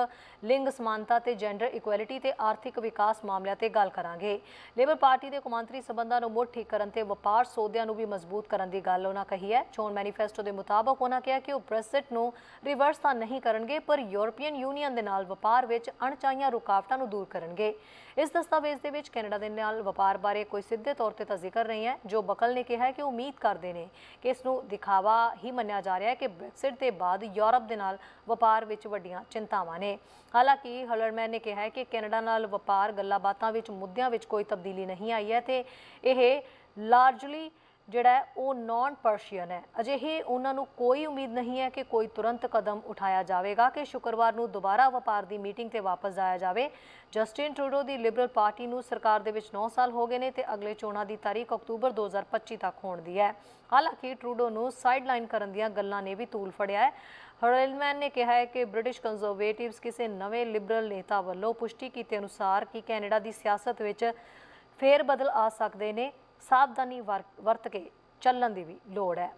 ਲਿੰਗ ਸਮਾਨਤਾ ਤੇ ਜੈਂਡਰ ਇਕੁਐਲਿਟੀ ਤੇ ਆਰਥਿਕ ਵਿਕਾਸ ਮਾਮਲਿਆਂ ਤੇ ਗੱਲ ਕਰਾਂਗੇ। ਲੇਬਰ ਪਾਰਟੀ ਦੇ ਕੌਮਾਂਤਰੀ ਸਬੰਧਾਂ ਨੂੰ ਮੁੜ ਠੀਕ ਕਰਨ ਤੇ ਵਪਾਰ ਸੌਦਿਆਂ ਨੂੰ ਵੀ ਮਜ਼ਬੂਤ ਕਰਨ ਦੀ ਗੱਲ ਉਹਨਾਂ ਕਹੀ ਹੈ। ਚੋਣ ਮੈਨੀਫੈਸਟੋ ਦੇ ਮੁਤਾਬਕ ਉਹਨਾਂ ਕਿਹਾ ਕਿ ਉਹ ਬ੍ਰੈਕਸਿਟ ਨੂੰ ਰਿਵਰਸ ਤਾਂ ਨਹੀਂ ਕਰਨਗੇ, ਪਰ ਯੂਰਪੀਅਨ ਯੂਨੀਅਨ ਦੇ ਨਾਲ ਵਪਾਰ ਵਿੱਚ ਅਣਚਾਹੀਆਂ ਰੁਕਾਵਟਾਂ ਨੂੰ ਦੂਰ ਕਰਨਗੇ। ਇਸ ਦਸਤਾਵੇਜ਼ ਦੇ ਵਿੱਚ ਕੈਨੇਡਾ ਦੇ ਨਾਲ ਵਪਾਰ ਬਾਰੇ ਕੋਈ ਸਿੱਧੇ ਤੌਰ ਤੇ ਤਾਂ ਜ਼ਿਕਰ ਨਹੀਂ ਹੈ। ਜੋ ਬਕਲ ਨੇ ਕਿਹਾ ਕਿ ਉਹ ਉਮੀਦ ਕਰਦੇ ਨੇ। ਕਿ ਇਸ ਨੂੰ ਦਿਖਾਵਾ ਹੀ ਮੰਨਿਆ ਜਾ ਰਿਹਾ ਹੈ ਕਿ ਬ੍ਰੈਕਸਿਟ ਦੇ ਬਾਅਦ ਯੂਰਪ ਦੇ ਨਾਲ ਵਪਾਰ ਵਿੱਚ ਵੱਡੀਆਂ ਚਿੰਤਾਵਾਂ ਨੇ। ਹਾਲਾਂਕਿ ਹਲਰਮੈਨ ਨੇ ਕਿਹਾ ਹੈ ਕਿ ਕੈਨੇਡਾ ਨਾਲ ਵਪਾਰ ਗੱਲਾਂ-ਬਾਤਾਂ ਵਿੱਚ ਮੁੱਦਿਆਂ ਵਿੱਚ ਕੋਈ ਤਬਦੀਲੀ ਨਹੀਂ ਆਈ ਹੈ ਤੇ ਇਹ ਲਾਰਜਲੀ ਜਿਹੜਾ ਉਹ ਨਾਨ ਪਰਸ਼ੀਅਨ ਹੈ। ਅਜਿਹੇ ਉਹਨਾਂ ਨੂੰ ਕੋਈ ਉਮੀਦ ਨਹੀਂ ਹੈ ਕਿ ਕੋਈ ਤੁਰੰਤ ਕਦਮ ਉਠਾਇਆ ਜਾਵੇਗਾ ਕਿ ਸ਼ੁੱਕਰਵਾਰ ਨੂੰ ਦੁਬਾਰਾ ਵਪਾਰ ਦੀ ਮੀਟਿੰਗ ਤੇ ਵਾਪਸ ਜਾਇਆ ਜਾਵੇ। ਜਸਟਿਨ ਟਰੂਡੋ ਦੀ ਲਿਬਰਲ ਪਾਰਟੀ ਨੂੰ ਸਰਕਾਰ ਦੇ ਵਿੱਚ 9 ਸਾਲ ਹੋ ਗਏ ਨੇ ਤੇ ਅਗਲੇ ਚੋਣਾਂ ਦੀ ਤਾਰੀਖ ਅਕਤੂਬਰ 2025 ਤੱਕ ਹੋਣ ਦੀ ਹੈ। ਹਾਲਾਂਕਿ ਟਰੂਡੋ ਨੂੰ ਸਾਈਡਲਾਈਨ ਕਰਨ ਦੀਆਂ ਗੱਲਾਂ ਨੇ ਵੀ ਤੂਲ ਫੜਿਆ ਹੈ। ਹਰਲਮੈਨ ਨੇ ਕਿਹਾ ਹੈ ਕਿ ਬ੍ਰਿਟਿਸ਼ ਕੰਜ਼ਰਵੇਟਿਵਸ ਕਿਸੇ ਨਵੇਂ ਲਿਬਰਲ ਨੇਤਾ ਵੱਲੋਂ ਪੁਸ਼ਟੀ ਕੀਤੇ ਅਨੁਸਾਰ ਕਿ ਕੈਨੇਡਾ ਦੀ ਸਿਆਸਤ ਵਿੱਚ ਫੇਰ ਬਦਲ ਆ ਸਕਦੇ ਨੇ। ਸਾਵਧਾਨੀ ਵਰ- ਵਰਤ ਕੇ ਚੱਲਣ ਦੀ ਵੀ ਲੋੜ ਹੈ।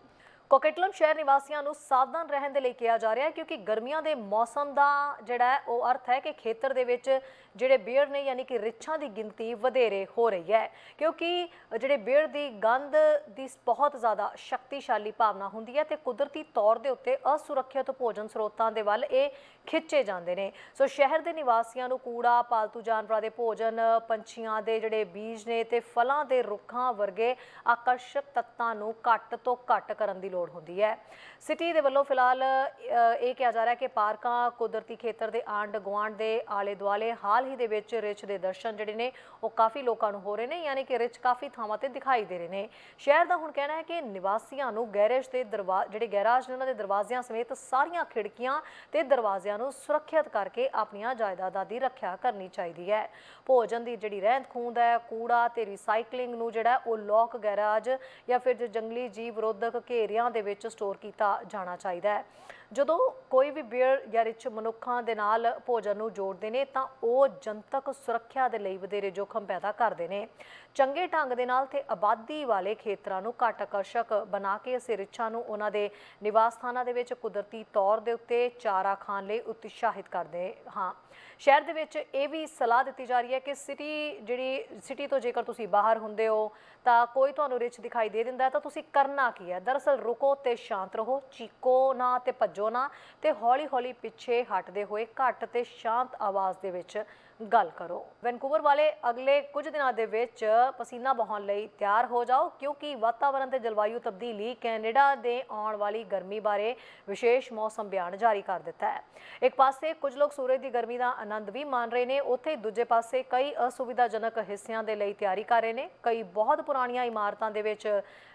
ਕੋਕੇਟਲਮ ਸ਼ਹਿਰ ਨਿਵਾਸੀਆਂ ਨੂੰ ਸਾਵਧਾਨ ਰਹਿਣ ਦੇ ਲਈ ਕਿਹਾ ਜਾ ਰਿਹਾ ਹੈ ਕਿਉਂਕਿ ਗਰਮੀਆਂ ਦੇ ਮੌਸਮ ਦਾ ਜਿਹੜਾ ਹੈ, ਉਹ ਅਰਥ ਹੈ ਕਿ ਖੇਤਰ ਦੇ ਵਿੱਚ ਜਿਹੜੇ ਬੇਅਰ ਨੇ ਯਾਨੀ ਕਿ ਰਿੱਛਾਂ ਦੀ ਗਿਣਤੀ ਵਧੇਰੇ ਹੋ ਰਹੀ ਹੈ, ਕਿਉਂਕਿ ਜਿਹੜੇ ਬੇਅਰ ਦੀ ਗੰਧ ਦੀ ਬਹੁਤ ਜ਼ਿਆਦਾ ਸ਼ਕਤੀਸ਼ਾਲੀ ਭਾਵਨਾ ਹੁੰਦੀ ਹੈ ਤੇ ਕੁਦਰਤੀ ਤੌਰ ਦੇ ਉੱਤੇ ਅਸੁਰੱਖਿਅਤ ਭੋਜਨ ਸਰੋਤਾਂ ਦੇ ਵੱਲ ਇਹ ਖਿੱਚੇ ਜਾਂਦੇ ਨੇ। ਸੋ ਸ਼ਹਿਰ ਦੇ ਨਿਵਾਸੀਆਂ ਨੂੰ ਕੂੜਾ, ਪਾਲਤੂ ਜਾਨਵਰਾਂ ਦੇ ਭੋਜਨ, ਪੰਛੀਆਂ ਦੇ ਜਿਹੜੇ ਬੀਜ ਨੇ ਤੇ ਫਲਾਂ ਦੇ ਰੁੱਖਾਂ ਵਰਗੇ ਆਕਰਸ਼ਕ ਤੱਤਾਂ ਨੂੰ ਘੱਟ ਤੋਂ ਘੱਟ ਕਰਨ ਦੀ ਲੋੜ ਹੁੰਦੀ ਹੈ। ਸਿਟੀ ਦੇ ਵੱਲੋਂ ਫਿਲਹਾਲ ਇਹ ਕਿਹਾ ਜਾ ਰਿਹਾ ਹੈ ਕਿ ਪਾਰਕਾਂ, ਕੁਦਰਤੀ ਖੇਤਰ ਦੇ ਆਂਡ ਗੁਆਂਢ ਦੇ ਆਲੇ ਦੁਆਲੇ ਹਾਲ ਹੀ ਦੇ ਵਿੱਚ ਰਿਛ ਦੇ ਦਰਸ਼ਨ ਜਿਹੜੇ ਨੇ, ਉਹ ਕਾਫੀ ਲੋਕਾਂ ਨੂੰ ਹੋ ਰਹੇ ਨੇ, ਯਾਨੀ ਕਿ ਰਿਛ ਕਾਫੀ ਥਾਵਾਂ ਤੇ ਦਿਖਾਈ ਦੇ ਰਹੇ ਨੇ। ਸ਼ਹਿਰ ਦਾ ਹੁਣ ਕਹਿਣਾ ਹੈ ਕਿ ਨਿਵਾਸੀਆਂ ਨੂੰ ਗੈਰੇਜ ਦੇ ਦਰਵਾ, ਜਿਹੜੇ ਗੈਰਾਜ ਨੇ ਉਹਨਾਂ ਦੇ ਦਰਵਾਜ਼ਿਆਂ ਸਮੇਤ ਸਾਰੀਆਂ ਖਿੜਕੀਆਂ ਤੇ ਦਰਵਾਜ਼ਿਆਂ ਨੂੰ ਸੁਰੱਖਿਅਤ ਕਰਕੇ ਆਪਣੀਆਂ ਜਾਇਦਾਦਾਂ ਦੀ ਰੱਖਿਆ ਕਰਨੀ ਚਾਹੀਦੀ ਹੈ। ਭੋਜਨ ਦੀ ਜਿਹੜੀ ਰਹਿੰਦ ਖੂੰਦ ਹੈ, ਕੂੜਾ ਤੇ ਰੀਸਾਈਕਲਿੰਗ ਨੂੰ ਜਿਹੜਾ ਉਹ ਲੋਕ ਗੈਰਾਜ ਜਾਂ ਫਿਰ ਜੰਗਲੀ ਜੀਵ ਵਿਰੋਧਕ ਘੇਰਿਆਂ ਦੇ ਵਿੱਚ ਸਟੋਰ ਕੀਤਾ ਜਾਣਾ ਚਾਹੀਦਾ ਹੈ। ਜਦੋਂ ਕੋਈ ਵੀ ਬੀਅਰ ਜਾਂ ਰਿਚ ਮਨੁੱਖਾਂ ਦੇ ਨਾਲ ਭੋਜਨ ਨੂੰ ਜੋੜਦੇ ਨੇ, ਤਾਂ ਉਹ ਜਨਤਕ ਸੁਰੱਖਿਆ ਦੇ ਲਈ ਵਧੇਰੇ ਜੋਖਮ ਪੈਦਾ ਕਰਦੇ ਨੇ। ਚੰਗੇ ਢੰਗ ਦੇ ਨਾਲ ਤੇ ਆਬਾਦੀ ਵਾਲੇ ਖੇਤਰਾਂ ਨੂੰ ਘੱਟ ਆਕਰਸ਼ਕ ਬਣਾ ਕੇ ਅਸੀਂ ਰਿਛਾਂ ਨੂੰ ਉਹਨਾਂ ਦੇ ਨਿਵਾਸ ਸਥਾਨਾਂ ਦੇ ਵਿੱਚ ਕੁਦਰਤੀ ਤੌਰ ਦੇ ਉੱਤੇ ਚਾਰਾ ਖਾਣ ਲਈ ਉਤਸ਼ਾਹਿਤ ਕਰਦੇ ਹਾਂ। ਸ਼ਹਿਰ ਦੇ ਵਿੱਚ ਇਹ ਵੀ ਸਲਾਹ ਦਿੱਤੀ ਜਾ ਰਹੀ ਹੈ ਕਿ ਸਿਟੀ ਜਿਹੜੀ, ਸਿਟੀ ਤੋਂ ਜੇਕਰ ਤੁਸੀਂ ਬਾਹਰ ਹੁੰਦੇ ਹੋ, ਤਾਂ ਕੋਈ ਤੁਹਾਨੂੰ ਰਿਚ ਦਿਖਾਈ ਦੇ ਦਿੰਦਾ ਤਾਂ ਤੁਸੀਂ ਕਰਨਾ ਕੀ ਹੈ? ਦਰਅਸਲ ਰੁਕੋ ਤੇ ਸ਼ਾਂਤ ਰਹੋ, ਚੀਕੋ ਨਾ ਤੇ ਭੱਜੋ ਨਾ ਤੇ ਹੌਲੀ-ਹੌਲੀ ਪਿੱਛੇ ਹਟਦੇ ਹੋਏ ਘੱਟ ਤੇ ਸ਼ਾਂਤ ਆਵਾਜ਼ ਦੇ ਵਿੱਚ ਗੱਲ ਕਰੋ। ਵੈਨਕੂਵਰ ਵਾਲੇ ਅਗਲੇ ਕੁਝ ਦਿਨਾਂ ਦੇ ਵਿੱਚ ਪਸੀਨਾ ਬਹਾਉਣ ਲਈ ਤਿਆਰ ਹੋ ਜਾਓ, ਕਿਉਂਕਿ ਵਾਤਾਵਰਣ ਤੇ ਜਲਵਾਯੂ ਤਬਦੀਲੀ ਕੈਨੇਡਾ ਦੇ ਆਉਣ ਵਾਲੀ ਗਰਮੀ ਬਾਰੇ ਵਿਸ਼ੇਸ਼ ਮੌਸਮ ਬਿਆਨ ਜਾਰੀ ਕਰ ਦਿੱਤਾ ਹੈ। ਇੱਕ ਪਾਸੇ ਕੁਝ ਲੋਕ ਸੂਰਜ ਦੀ ਗਰਮੀ ਦਾ ਆਨੰਦ ਵੀ ਮਾਣ ਰਹੇ ਨੇ, ਉੱਥੇ ਦੂਜੇ ਪਾਸੇ ਕਈ ਅਸੁਵਿਧਾਜਨਕ ਹਿੱਸਿਆਂ ਦੇ ਲਈ ਤਿਆਰੀ ਕਰ ਰਹੇ ਨੇ। ਕਈ ਬਹੁਤ ਪੁਰਾਣੀਆਂ ਇਮਾਰਤਾਂ ਦੇ ਵਿੱਚ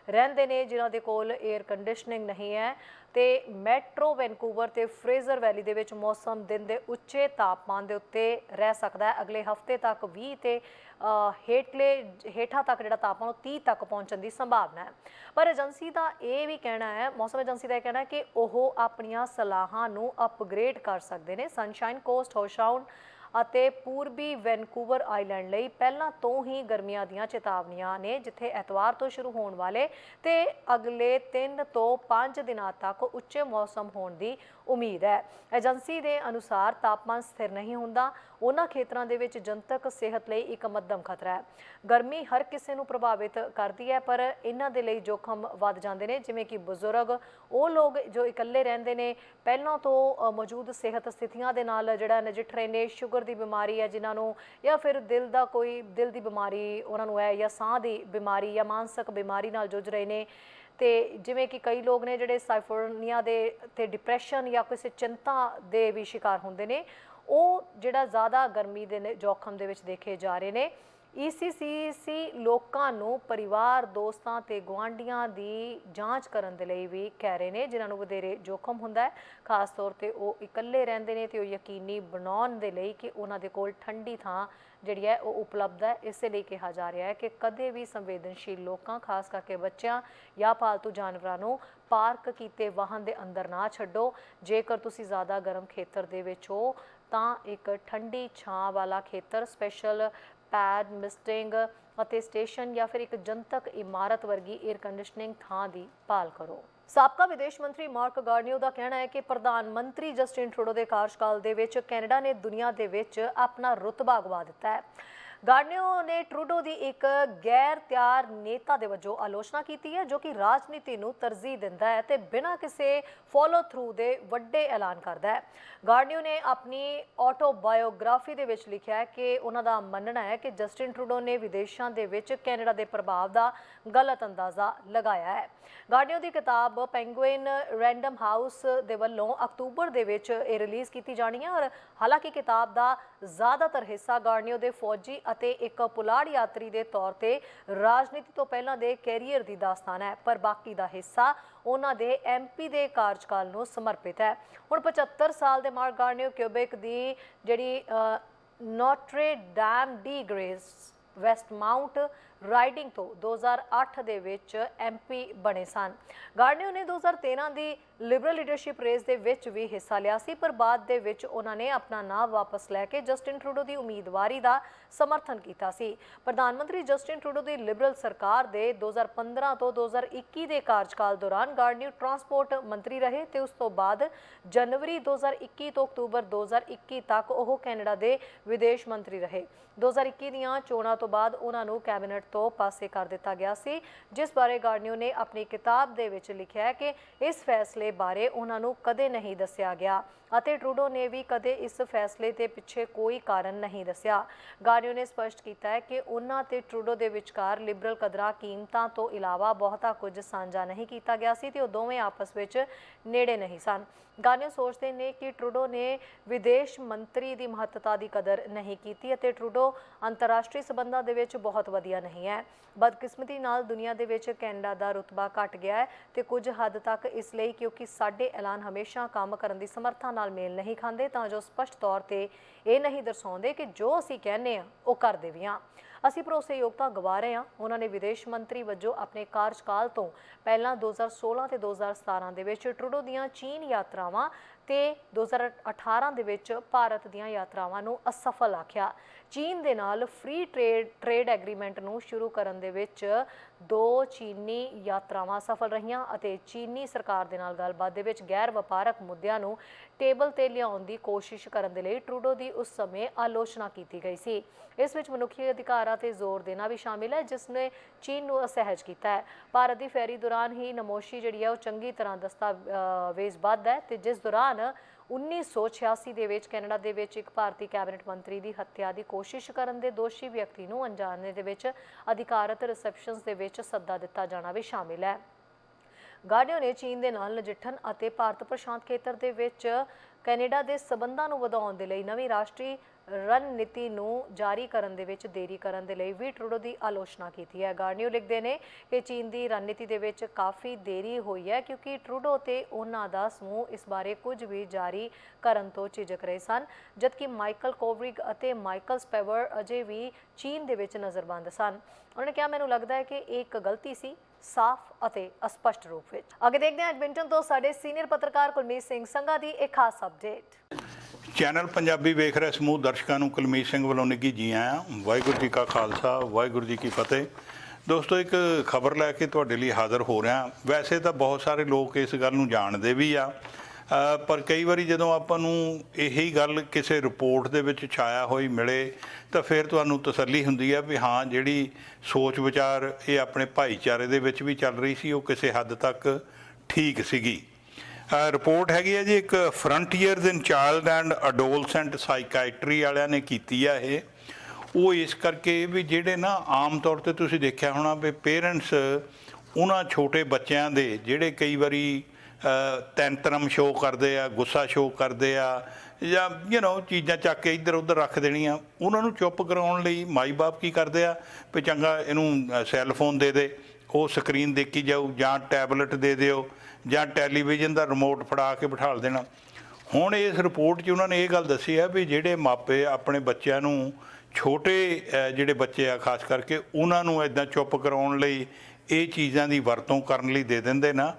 ਰਹਿੰਦੇ ਨੇ, ਜਿਨ੍ਹਾਂ ਦੇ ਕੋਲ 에ਅਰ ਕੰਡੀਸ਼ਨਿੰਗ ਨਹੀਂ ਹੈ। ਤੇ ਮੈਟਰੋ ਵੈਨਕੂਵਰ ਤੇ ਫਰੇਜ਼ਰ ਵੈਲੀ ਦੇ ਵਿੱਚ ਮੌਸਮ ਦਿਨ ਦੇ ਉੱਚੇ ਤਾਪਮਾਨ ਦੇ ਉੱਤੇ ਰਹਿ ਸਕਦਾ ਹੈ। ਅਗਲੇ ਹਫ਼ਤੇ ਤੱਕ 20 ਤੇ ਹੇਠਲੇ, ਹੇਠਾਂ ਤੱਕ ਜਿਹੜਾ ਤਾਪਮਾਨ ਉਹ 30 ਤੱਕ ਪਹੁੰਚਣ ਦੀ ਸੰਭਾਵਨਾ ਹੈ। ਪਰ ਏਜੰਸੀ ਦਾ ਇਹ ਵੀ ਕਹਿਣਾ ਹੈ, ਮੌਸਮ ਏਜੰਸੀ ਦਾ ਇਹ ਕਹਿਣਾ ਹੈ ਕਿ ਉਹ ਆਪਣੀਆਂ ਸਲਾਹਾਂ ਨੂੰ ਅਪਗ੍ਰੇਡ ਕਰ ਸਕਦੇ ਨੇ। ਸਨਸ਼ਾਈਨ ਕੋਸਟ ਹੋਸ਼ਾਊਨ ਅਤੇ ਪੂਰਬੀ ਵੈਨਕੂਵਰ ਆਈਲੈਂਡ ਲਈ ਪਹਿਲਾਂ ਤੋਂ ਹੀ ਗਰਮੀਆਂ ਦੀਆਂ ਚੇਤਾਵਨੀਆਂ ਨੇ, ਜਿੱਥੇ ਐਤਵਾਰ ਤੋਂ ਸ਼ੁਰੂ ਹੋਣ ਵਾਲੇ ਤੇ ਅਗਲੇ 3 ਤੋਂ 5 ਦਿਨਾਂ ਤੱਕ ਉੱਚੇ ਮੌਸਮ ਹੋਣ ਦੀ ਉਮੀਦ ਹੈ। ਏਜੰਸੀ ਦੇ ਅਨੁਸਾਰ ਤਾਪਮਾਨ ਸਥਿਰ ਨਹੀਂ ਹੁੰਦਾ, ਉਹਨਾਂ ਖੇਤਰਾਂ ਦੇ ਵਿੱਚ ਜਨਤਕ ਸਿਹਤ ਲਈ ਇੱਕ ਮੱਧਮ ਖਤਰਾ ਹੈ। ਗਰਮੀ ਹਰ ਕਿਸੇ ਨੂੰ ਪ੍ਰਭਾਵਿਤ ਕਰਦੀ ਹੈ, ਪਰ ਇਹਨਾਂ ਦੇ ਲਈ ਜੋਖਮ ਵੱਧ ਜਾਂਦੇ ਨੇ, ਜਿਵੇਂ ਕਿ ਬਜ਼ੁਰਗ, ਉਹ ਲੋਕ ਜੋ ਇਕੱਲੇ ਰਹਿੰਦੇ ਨੇ, ਪਹਿਲਾਂ ਤੋਂ ਮੌਜੂਦ ਸਿਹਤ ਸਥਿਤੀਆਂ ਦੇ ਨਾਲ ਜਿਹੜਾ ਨਜਿੱਠ ਰਹੇ ਨੇ, ਸ਼ੂਗਰ ਦੀ ਬਿਮਾਰੀ ਹੈ ਜਿਨ੍ਹਾਂ ਨੂੰ ਜਾਂ ਫਿਰ ਦਿਲ ਦਾ ਕੋਈ ਦਿਲ ਦੀ ਬਿਮਾਰੀ ਉਹਨਾਂ ਨੂੰ ਹੈ ਜਾਂ ਸਾਹ ਦੀ ਬਿਮਾਰੀ ਜਾਂ ਮਾਨਸਿਕ ਬਿਮਾਰੀ ਨਾਲ ਜੂਝ ਰਹੇ ਨੇ। ਤੇ ਜਿਵੇਂ ਕਿ ਕਈ ਲੋਕ ਨੇ ਜਿਹੜੇ ਸਾਈਫੋਰਨੀਆ ਦੇ ਤੇ ਡਿਪਰੈਸ਼ਨ ਜਾਂ ਕਿਸੇ ਚਿੰਤਾ ਦੇ ਵੀ ਸ਼ਿਕਾਰ ਹੁੰਦੇ ਨੇ, ਉਹ ਜਿਹੜਾ ਜ਼ਿਆਦਾ ਗਰਮੀ ਦੇ ਨੇ- ਜੋਖਮ ਦੇ ਵਿੱਚ ਦੇਖੇ ਜਾ ਰਹੇ ਨੇ। ECCC ਲੋਕਾਂ ਨੂੰ ਪਰਿਵਾਰ, ਦੋਸਤਾਂ ਤੇ ਗੁਆਂਢੀਆਂ ਦੀ ਜਾਂਚ ਕਰਨ ਦੇ ਲਈ ਵੀ ਕਹਿ ਰਹੇ ਨੇ, ਜਿਨ੍ਹਾਂ ਨੂੰ ਵਧੇਰੇ ਜੋਖਮ ਹੁੰਦਾ ਹੈ। ਖਾਸ ਤੌਰ ਤੇ ਉਹ ਇਕੱਲੇ ਰਹਿੰਦੇ ਨੇ ਤੇ ਉਹ ਯਕੀਨੀ ਬਣਾਉਣ ਦੇ ਲਈ ਕਿ ਉਹਨਾਂ ਦੇ ਕੋਲ ਠੰਡੀ ਥਾਂ ਜਿਹੜੀ ਹੈ ਉਹ ਉਪਲਬਧ ਹੈ। ਇਸੇ ਲਈ ਕਿਹਾ ਜਾ ਰਿਹਾ ਹੈ ਕਿ ਕਦੇ ਵੀ ਸੰਵੇਦਨਸ਼ੀਲ ਲੋਕਾਂ, ਖਾਸ ਕਰਕੇ ਬੱਚਿਆਂ ਜਾਂ ਪਾਲਤੂ ਜਾਨਵਰਾਂ ਨੂੰ ਪਾਰਕ ਕੀਤੇ ਵਾਹਨ ਦੇ ਅੰਦਰ ਨਾ ਛੱਡੋ। ਜੇਕਰ ਤੁਸੀਂ ਜ਼ਿਆਦਾ ਗਰਮ ਖੇਤਰ ਦੇ ਵਿੱਚ ਹੋ, ਤਾਂ ਇੱਕ ਠੰਡੀ ਛਾਂ ਵਾਲਾ ਖੇਤਰ, ਸਪੈਸ਼ਲ ਪੈਡ ਮਿਸਟਿੰਗ ਅਤੇ ਸਟੇਸ਼ਨ ਜਾਂ ਫਿਰ ਇੱਕ ਜਨਤਕ ਇਮਾਰਤ ਵਰਗੀ 에ਅਰ ਕੰਡੀਸ਼ਨਿੰਗ ਥਾਂ ਦੀ ਭਾਲ ਕਰੋ। ਸਾਬਕਾ ਵਿਦੇਸ਼ ਮੰਤਰੀ ਮਾਰਕ ਗਾਰਨੀਓ ਦਾ ਕਹਿਣਾ ਹੈ ਕਿ ਪ੍ਰਧਾਨ ਮੰਤਰੀ ਜਸਟਿਨ ਟਰੂਡੋ ਦੇ ਕਾਰਜਕਾਲ ਦੇ ਵਿੱਚ ਕੈਨੇਡਾ ਨੇ ਦੁਨੀਆ ਦੇ ਵਿੱਚ ਆਪਣਾ ਰੁਤਬਾ ਗਵਾ ਦਿੱਤਾ ਹੈ। ਗਾਰਨੀਓ ਨੇ ਟਰੂਡੋ ਦੀ ਇੱਕ ਗੈਰ ਤਿਆਰ ਨੇਤਾ ਦੇ ਵਜੋਂ ਆਲੋਚਨਾ ਕੀਤੀ ਹੈ, ਜੋ ਕਿ ਰਾਜਨੀਤੀ ਨੂੰ ਤਰਜੀਹ ਦਿੰਦਾ ਹੈ ਤੇ ਬਿਨਾਂ ਕਿਸੇ ਫੋਲੋ ਥਰੂ ਦੇ ਵੱਡੇ ਐਲਾਨ ਕਰਦਾ ਹੈ। ਗਾਰਨੀਓ ਨੇ ਆਪਣੀ ਆਟੋਬਾਇਓਗ੍ਰਾਫੀ ਦੇ ਵਿੱਚ ਲਿਖਿਆ ਹੈ ਕਿ ਉਹਨਾਂ ਦਾ ਮੰਨਣਾ ਹੈ ਕਿ ਜਸਟਿਨ ਟਰੂਡੋ ਨੇ ਵਿਦੇਸ਼ਾਂ ਦੇ ਵਿੱਚ ਕੈਨੇਡਾ ਦੇ ਪ੍ਰਭਾਵ ਦਾ ਗਲਤ ਅੰਦਾਜ਼ਾ ਲਗਾਇਆ ਹੈ। ਗਾਰਨੀਓ ਦੀ ਕਿਤਾਬ ਪੈਂਗੁਇਨ ਰੈਂਡਮ ਹਾਊਸ ਦੇ ਵੱਲੋਂ ਅਕਤੂਬਰ ਦੇ ਵਿੱਚ ਇਹ ਰਿਲੀਜ਼ ਕੀਤੀ ਜਾਣੀ ਹੈ ਔਰ ਹਾਲਾਂਕਿ ਕਿਤਾਬ ਦਾ ਜ਼ਿਆਦਾਤਰ ਹਿੱਸਾ ਗਾਰਨੀਓ ਦੇ ਫੌਜੀ ਅਤੇ ਇੱਕ ਪੁਲਾੜ ਯਾਤਰੀ ਦੇ ਤੌਰ ਤੇ ਰਾਜਨੀਤੀ ਤੋਂ ਪਹਿਲਾਂ ਦੇ ਕੈਰੀਅਰ ਦੀ ਦਾਸਤਾਨ ਹੈ, ਪਰ ਬਾਕੀ ਦਾ ਹਿੱਸਾ ਉਹਨਾਂ ਦੇ ਐਮਪੀ ਦੇ ਕਾਰਜਕਾਲ ਨੂੰ ਸਮਰਪਿਤ ਹੈ। ਹੁਣ 75 ਸਾਲ ਦੇ ਮਾਰਕ ਗਾਰਨੀਓ ਕਿਊਬਿਕ ਦੀ ਜਿਹੜੀ Notre Dame de Grace west Westmount riding ਤੋਂ 2008 ਦੇ ਵਿੱਚ ਐਮਪੀ ਬਣੇ ਸਨ। ਗਾਰਨੀਓ ਨੇ 2013 ਦੀ ਲਿਬਰਲ ਲੀਡਰਸ਼ਿਪ ਰੇਸ ਦੇ ਵਿੱਚ ਵੀ ਹਿੱਸਾ ਲਿਆ ਸੀ, ਪਰ ਬਾਅਦ ਦੇ ਵਿੱਚ ਉਹਨਾਂ ਨੇ ਆਪਣਾ ਨਾਮ ਵਾਪਸ ਲੈ ਕੇ ਜਸਟਿਨ ਟਰੂਡੋ ਦੀ ਉਮੀਦਵਾਰੀ ਦਾ ਸਮਰਥਨ ਕੀਤਾ ਸੀ। ਪ੍ਰਧਾਨ ਮੰਤਰੀ ਜਸਟਿਨ ਟਰੂਡੋ ਦੀ ਲਿਬਰਲ ਸਰਕਾਰ ਦੇ 2015 ਤੋਂ 2021 ਦੇ ਕਾਰਜਕਾਲ ਦੌਰਾਨ ਗਾਰਨੀਓ ਟਰਾਂਸਪੋਰਟ ਮੰਤਰੀ ਰਹੇ ਤੇ ਉਸ ਤੋਂ ਬਾਅਦ ਜਨਵਰੀ 2021 ਤੋਂ ਅਕਤੂਬਰ 2021 ਤੱਕ ਉਹ ਕੈਨੇਡਾ ਦੇ ਵਿਦੇਸ਼ ਮੰਤਰੀ ਰਹੇ। 2021 ਦੀਆਂ ਚੋਣਾਂ ਤੋਂ ਬਾਅਦ ਉਹਨਾਂ ਨੂੰ ਕੈਬਨਿਟ ਤੋਂ ਪਾਸੇ ਕਰ ਦਿੱਤਾ ਗਿਆ ਸੀ, ਜਿਸ ਬਾਰੇ ਗਾਰਨੀਓ ਨੇ ਆਪਣੀ ਕਿਤਾਬ ਦੇ ਵਿੱਚ ਲਿਖਿਆ ਹੈ ਕਿ ਇਸ ਫੈਸਲੇ ਬਾਰੇ ਉਹਨਾਂ ਨੂੰ ਕਦੇ ਨਹੀਂ ਦੱਸਿਆ ਗਿਆ ਅਤੇ ਟਰੂਡੋ ਨੇ ਵੀ ਕਦੇ ਇਸ ਫੈਸਲੇ ਦੇ ਪਿੱਛੇ ਕੋਈ ਕਾਰਨ ਨਹੀਂ ਦੱਸਿਆ। ਗਾਰਨੀਓ ਨੇ ਸਪਸ਼ਟ ਕੀਤਾ ਹੈ ਕਿ ਉਹਨਾਂ ਤੇ ਟਰੂਡੋ ਦੇ ਵਿਚਕਾਰ ਲਿਬਰਲ ਕਦਰਾਂ ਕੀਮਤਾਂ ਤੋਂ ਇਲਾਵਾ ਬਹੁਤਾ ਕੁਝ ਸਾਂਝਾ ਨਹੀਂ ਕੀਤਾ ਗਿਆ ਸੀ ਤੇ ਉਹ ਦੋਵੇਂ ਆਪਸ ਵਿੱਚ ਨੇੜੇ ਨਹੀਂ ਸਨ। ਗਾਰਨੀਓ ਸੋਚਦੇ ਨੇ ਕਿ ਟਰੂਡੋ ਨੇ ਵਿਦੇਸ਼ ਮੰਤਰੀ ਦੀ ਮਹੱਤਤਾ ਦੀ ਕਦਰ ਨਹੀਂ ਕੀਤੀ ਅਤੇ ਟਰੂਡੋ ਅੰਤਰਰਾਸ਼ਟਰੀ ਸਬੰਧਾਂ ਦੇ ਵਿੱਚ ਬਹੁਤ ਵਧੀਆ ਨਹੀਂ ਹੈ। ਬਦਕਿਸਮਤੀ ਨਾਲ ਦੁਨੀਆ ਦੇ ਵਿੱਚ ਕੈਨੇਡਾ ਦਾ ਰੁਤਬਾ ਘਟ ਗਿਆ ਹੈ ਤੇ ਕੁਝ ਹੱਦ ਤੱਕ ਇਸ ਲਈ ਕਿਉਂਕਿ ਸਾਡੇ ਐਲਾਨ ਹਮੇਸ਼ਾ ਕੰਮ ਕਰਨ ਦੀ ਸਮਰੱਥਾ ਨਾਲ ਮੇਲ ਨਹੀਂ ਖਾਂਦੇ, ਤਾਂ ਜੋ ਸਪਸ਼ਟ ਤੌਰ ਤੇ ਇਹ ਨਹੀਂ ਦਰਸਾਉਂਦੇ ਕਿ ਜੋ ਅਸੀਂ ਕਹਿੰਦੇ ਆ ਉਹ ਕਰਦੇ ਵੀ ਹਾਂ। ਅਸੀਂ ਭਰੋਸੇਯੋਗਤਾ ਗਵਾ ਰਹੇ ਹਾਂ। ਉਹਨਾਂ ਨੇ ਵਿਦੇਸ਼ ਮੰਤਰੀ ਵਜੋਂ ਆਪਣੇ ਕਾਰਜਕਾਲ ਤੋਂ ਪਹਿਲਾਂ 2016 ਤੇ 2017 ਦੇ ਵਿੱਚ ਟਰੂਡੋ ਦੀਆਂ ਚੀਨ ਯਾਤਰਾਵਾਂ ਤੇ 2018 ਦੇ ਵਿੱਚ ਭਾਰਤ ਦੀਆਂ ਯਾਤਰਾਵਾਂ ਨੂੰ ਅਸਫਲ ਆਖਿਆ। ਚੀਨ ਦੇ ਨਾਲ ਫ੍ਰੀ ਟ੍ਰੇਡ ਟ੍ਰੇਡ ਐਗਰੀਮੈਂਟ ਨੂੰ ਸ਼ੁਰੂ ਕਰਨ ਦੇ ਵਿੱਚ ਦੋ ਚੀਨੀ ਯਾਤਰਾਵਾਂ ਸਫਲ ਰਹੀਆਂ ਅਤੇ ਚੀਨੀ ਸਰਕਾਰ ਦੇ ਨਾਲ ਗੱਲਬਾਤ ਦੇ ਵਿੱਚ ਗੈਰ ਵਪਾਰਕ ਮੁੱਦਿਆਂ ਨੂੰ ਟੇਬਲ ਤੇ ਲਿਆਉਣ ਦੀ ਕੋਸ਼ਿਸ਼ ਕਰਨ ਦੇ ਲਈ ਟਰੂਡੋ ਦੀ ਉਸ ਸਮੇਂ ਆਲੋਚਨਾ ਕੀਤੀ ਗਈ ਸੀ। ਇਸ ਵਿੱਚ ਮਨੁੱਖੀ ਅਧਿਕਾਰਾਂ ਤੇ ਜ਼ੋਰ ਦੇਣਾ ਵੀ ਸ਼ਾਮਿਲ ਹੈ, ਜਿਸ ਨੇ ਚੀਨ ਨੂੰ ਅਸਹਿਜ ਕੀਤਾ ਹੈ। ਭਾਰਤ ਦੀ ਫੈਰੀ ਦੌਰਾਨ ਹੀ ਨਮੋਸ਼ੀ ਜਿਹੜੀ ਹੈ ਉਹ ਚੰਗੀ ਤਰ੍ਹਾਂ ਦਸਤਾਵੇਜ਼ਬੱਧ ਹੈ ਤੇ ਜਿਸ ਦੌਰਾਨ 1986 ਦੇ ਵਿੱਚ ਕੈਨੇਡਾ ਦੇ ਵਿੱਚ ਇੱਕ ਭਾਰਤੀ ਕੈਬਨਿਟ ਮੰਤਰੀ ਦੀ ਹੱਤਿਆ ਦੀ ਕੋਸ਼ਿਸ਼ ਕਰਨ ਦੇ ਦੋਸ਼ੀ ਵਿਅਕਤੀ ਨੂੰ ਅਣਜਾਣੇ ਦੇ ਵਿੱਚ ਅਧਿਕਾਰਤ ਰਿਸੈਪਸ਼ਨਸ ਦੇ ਵਿੱਚ ਸੱਦਾ ਦਿੱਤਾ ਜਾਣਾ ਵੀ ਸ਼ਾਮਿਲ ਹੈ। ਗਾਰਡੀਓ ਨੇ ਚੀਨ ਦੇ ਨਾਲ ਨਜਿੱਠਣ ਅਤੇ ਭਾਰਤ ਪ੍ਰਸ਼ਾਂਤ ਖੇਤਰ ਦੇ ਵਿੱਚ ਕੈਨੇਡਾ ਦੇ ਸਬੰਧਾਂ ਨੂੰ ਵਧਾਉਣ ਦੇ ਲਈ ਨਵੀਂ ਰਾਸ਼ਟਰੀ ਰਣਨੀਤੀ ਨੂੰ ਜਾਰੀ ਕਰਨ ਦੇ ਵਿੱਚ ਦੇਰੀ ਕਰਨ ਦੇ ਲਈ ਵੀ ਟਰੂਡੋ ਦੀ ਆਲੋਚਨਾ ਕੀਤੀ ਹੈ। ਗਾਰਨੀਓ ਲਿਖਦੇ ਨੇ ਕਿ ਚੀਨ ਦੀ ਰਣਨੀਤੀ ਦੇ ਵਿੱਚ ਕਾਫੀ ਦੇਰੀ ਹੋਈ ਹੈ ਕਿਉਂਕਿ ਟਰੂਡੋ ਤੇ ਉਹਨਾਂ ਦਾ ਸਮੂਹ ਇਸ ਬਾਰੇ ਕੁਝ ਵੀ ਜਾਰੀ ਕਰਨ ਤੋਂ ਝਿਜਕ ਰਹੇ ਸਨ, ਜਦਕਿ ਮਾਈਕਲ ਕੋਵਰਿਗ ਅਤੇ ਮਾਈਕਲ ਸਪੈਵਰ ਅਜੇ ਵੀ ਚੀਨ ਦੇ ਵਿੱਚ ਨਜ਼ਰਬੰਦ ਸਨ। ਉਹਨਾਂ ਨੇ ਕਿਹਾ, ਮੈਨੂੰ ਲੱਗਦਾ ਹੈ ਕਿ ਇਹ ਇੱਕ ਗਲਤੀ ਸੀ, ਸਾਫ਼ ਅਤੇ ਅਸਪਸ਼ਟ ਰੂਪ ਵਿੱਚ। ਅੱਗੇ ਦੇਖਦੇ ਹਾਂ, ਐਡਮਿੰਟਨ ਤੋਂ ਸਾਡੇ ਸੀਨੀਅਰ ਪੱਤਰਕਾਰ ਕੁਲਮੀਤ ਸਿੰਘ ਸੰਘਾ ਦੀ ਇੱਕ ਖਾਸ ਅਪਡੇਟ ਚੈਨਲ ਪੰਜਾਬੀ ਵੇਖ ਰਹੇ ਸਮੂਹ ਦਰਸ਼ਕਾਂ ਨੂੰ ਕੁਲਮੀਤ ਸਿੰਘ ਵੱਲੋਂ ਨਿੱਘੀ ਜੀ ਆਇਆਂ। ਵਾਹਿਗੁਰੂ ਜੀ ਕਾ ਖਾਲਸਾ ਵਾਹਿਗੁਰੂ ਜੀ ਕੀ ਫਤਿਹ। ਦੋਸਤੋ ਇੱਕ ਖਬਰ ਲੈ ਕੇ ਤੁਹਾਡੇ ਲਈ ਹਾਜ਼ਰ ਹੋ ਰਿਹਾ। ਵੈਸੇ ਤਾਂ ਬਹੁਤ ਸਾਰੇ ਲੋਕ ਇਸ ਗੱਲ ਨੂੰ ਜਾਣਦੇ ਵੀ ਆ। ਅ, ਪਰ ਕਈ ਵਾਰੀ ਜਦੋਂ ਆਪਾਂ ਨੂੰ ਇਹੀ ਗੱਲ ਕਿਸੇ ਰਿਪੋਰਟ ਦੇ ਵਿੱਚ ਛਾਇਆ ਹੋਈ ਮਿਲੇ ਤਾਂ ਫਿਰ ਤੁਹਾਨੂੰ ਤਸੱਲੀ ਹੁੰਦੀ ਆ ਵੀ ਹਾਂ ਜਿਹੜੀ ਸੋਚ ਵਿਚਾਰ ਇਹ ਆਪਣੇ ਭਾਈਚਾਰੇ ਦੇ ਵਿੱਚ ਵੀ ਚੱਲ ਰਹੀ ਸੀ ਉਹ ਕਿਸੇ ਹੱਦ ਤੱਕ ਠੀਕ ਸੀਗੀ। ਰਿਪੋਰਟ ਹੈਗੀ ਹੈ ਜੀ ਇੱਕ ਫਰੰਟੀਅਰਸ ਇਨ ਚਾਈਲਡ ਐਂਡ ਅਡੋਲਸੈਂਟ ਸਾਈਕਾਇਟਰੀ ਵਾਲਿਆਂ ਨੇ ਕੀਤੀ ਆ ਇਹ। ਉਹ ਇਸ ਕਰਕੇ ਵੀ ਜਿਹੜੇ ਨਾ ਆਮ ਤੌਰ ਤੇ ਤੁਸੀਂ ਦੇਖਿਆ ਹੋਣਾ ਵੀ ਪੇਰੈਂਟਸ ਉਹਨਾਂ ਛੋਟੇ ਬੱਚਿਆਂ ਦੇ ਜਿਹੜੇ ਕਈ ਵਾਰੀ ਅ, ਤੈਂਤਰਮ ਸ਼ੋਅ ਕਰਦੇ ਆ ਗੁੱਸਾ ਸ਼ੋਅ ਕਰਦੇ ਆ ਜਾਂ ਯੂ نو ਚੀਜ਼ਾਂ ਚੱਕ ਕੇ ਇੱਧਰ ਉੱਧਰ ਰੱਖ ਦੇਣੀਆਂ ਉਹਨਾਂ ਨੂੰ ਚੁੱਪ ਕਰਾਉਣ ਲਈ ਮਾਈ-ਬਾਪ ਕੀ ਕਰਦੇ ਆ ਵੀ ਚੰਗਾ ਇਹਨੂੰ ਸੈੱਲ ਫੋਨ ਦੇ ਦੇ ਉਹ ਸਕਰੀਨ ਦੇਖੀ ਜਾਊ ਜਾਂ ਟੈਬਲੇਟ ਦੇ ਦਿਓ ਜਾਂ ਟੈਲੀਵਿਜ਼ਨ ਦਾ ਰਿਮੋਟ ਫੜਾ ਕੇ ਬਿਠਾਲ ਦੇਣਾ। ਹੁਣ ਇਸ ਰਿਪੋਰਟ 'ਚ ਉਹਨਾਂ ਨੇ ਇਹ ਗੱਲ ਦੱਸੀ ਹੈ ਵੀ ਜਿਹੜੇ ਮਾਪੇ ਆਪਣੇ ਬੱਚਿਆਂ ਨੂੰ ਛੋਟੇ ਜਿਹੜੇ ਬੱਚੇ ਆ, ਖਾਸ ਕਰਕੇ ਉਹਨਾਂ ਨੂੰ ਇਦਾਂ ਚੁੱਪ ਕਰਾਉਣ ਲਈ ਇਹ ਚੀਜ਼ਾਂ ਦੀ ਵਰਤੋਂ ਕਰਨ ਲਈ ਦੇ ਦਿੰਦੇ ਨਾ,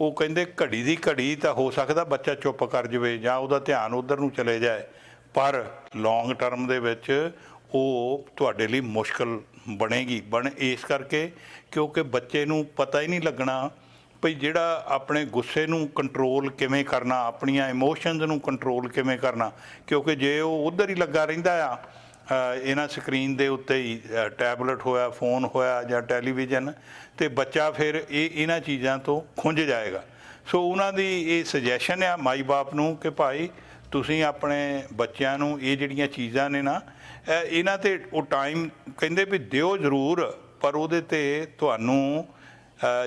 ਉਹ ਕਹਿੰਦੇ ਘੜੀ ਦੀ ਘੜੀ ਤਾਂ ਹੋ ਸਕਦਾ ਬੱਚਾ ਚੁੱਪ ਕਰ ਜਵੇ ਜਾਂ ਉਹਦਾ ਧਿਆਨ ਉਧਰ ਨੂੰ ਚਲੇ ਜਾਏ, ਪਰ ਲੌਂਗ ਟਰਮ ਦੇ ਵਿੱਚ ਉਹ ਤੁਹਾਡੇ ਲਈ ਮੁਸ਼ਕਲ ਬਣੇਗੀ। ਬਣ ਇਸ ਕਰਕੇ ਕਿਉਂਕਿ ਬੱਚੇ ਨੂੰ ਪਤਾ ਹੀ ਨਹੀਂ ਲੱਗਣਾ ਭਈ ਜਿਹੜਾ ਆਪਣੇ ਗੁੱਸੇ ਨੂੰ ਕੰਟਰੋਲ ਕਿਵੇਂ ਕਰਨਾ, ਆਪਣੀਆਂ ਇਮੋਸ਼ਨਸ ਨੂੰ ਕੰਟਰੋਲ ਕਿਵੇਂ ਕਰਨਾ, ਕਿਉਂਕਿ ਜੇ ਉਹ ਉਧਰ ਹੀ ਲੱਗਾ ਰਹਿੰਦਾ ਆ ਇਹਨਾਂ ਸਕਰੀਨ ਦੇ ਉੱਤੇ ਹੀ ਟੈਬਲੇਟ ਹੋਇਆ ਫੋਨ ਹੋਇਆ ਜਾਂ ਟੈਲੀਵਿਜ਼ਨ ਤੇ ਬੱਚਾ ਫਿਰ ਇਹ ਇਹਨਾਂ ਚੀਜ਼ਾਂ ਤੋਂ ਖੁੰਝ ਜਾਏਗਾ। ਸੋ ਉਹਨਾਂ ਦੀ ਇਹ ਸੁਜੈਸ਼ਨ ਆ ਮਾਈ ਬਾਪ ਨੂੰ ਕਿ ਭਾਈ ਤੁਸੀਂ ਆਪਣੇ ਬੱਚਿਆਂ ਨੂੰ ਇਹ ਜਿਹੜੀਆਂ ਚੀਜ਼ਾਂ ਨੇ ਨਾ ਇਹਨਾਂ ਤੇ ਉਹ ਟਾਈਮ ਕਹਿੰਦੇ ਵੀ ਦਿਓ ਜ਼ਰੂਰ, ਪਰ ਉਹਦੇ ਤੇ ਤੁਹਾਨੂੰ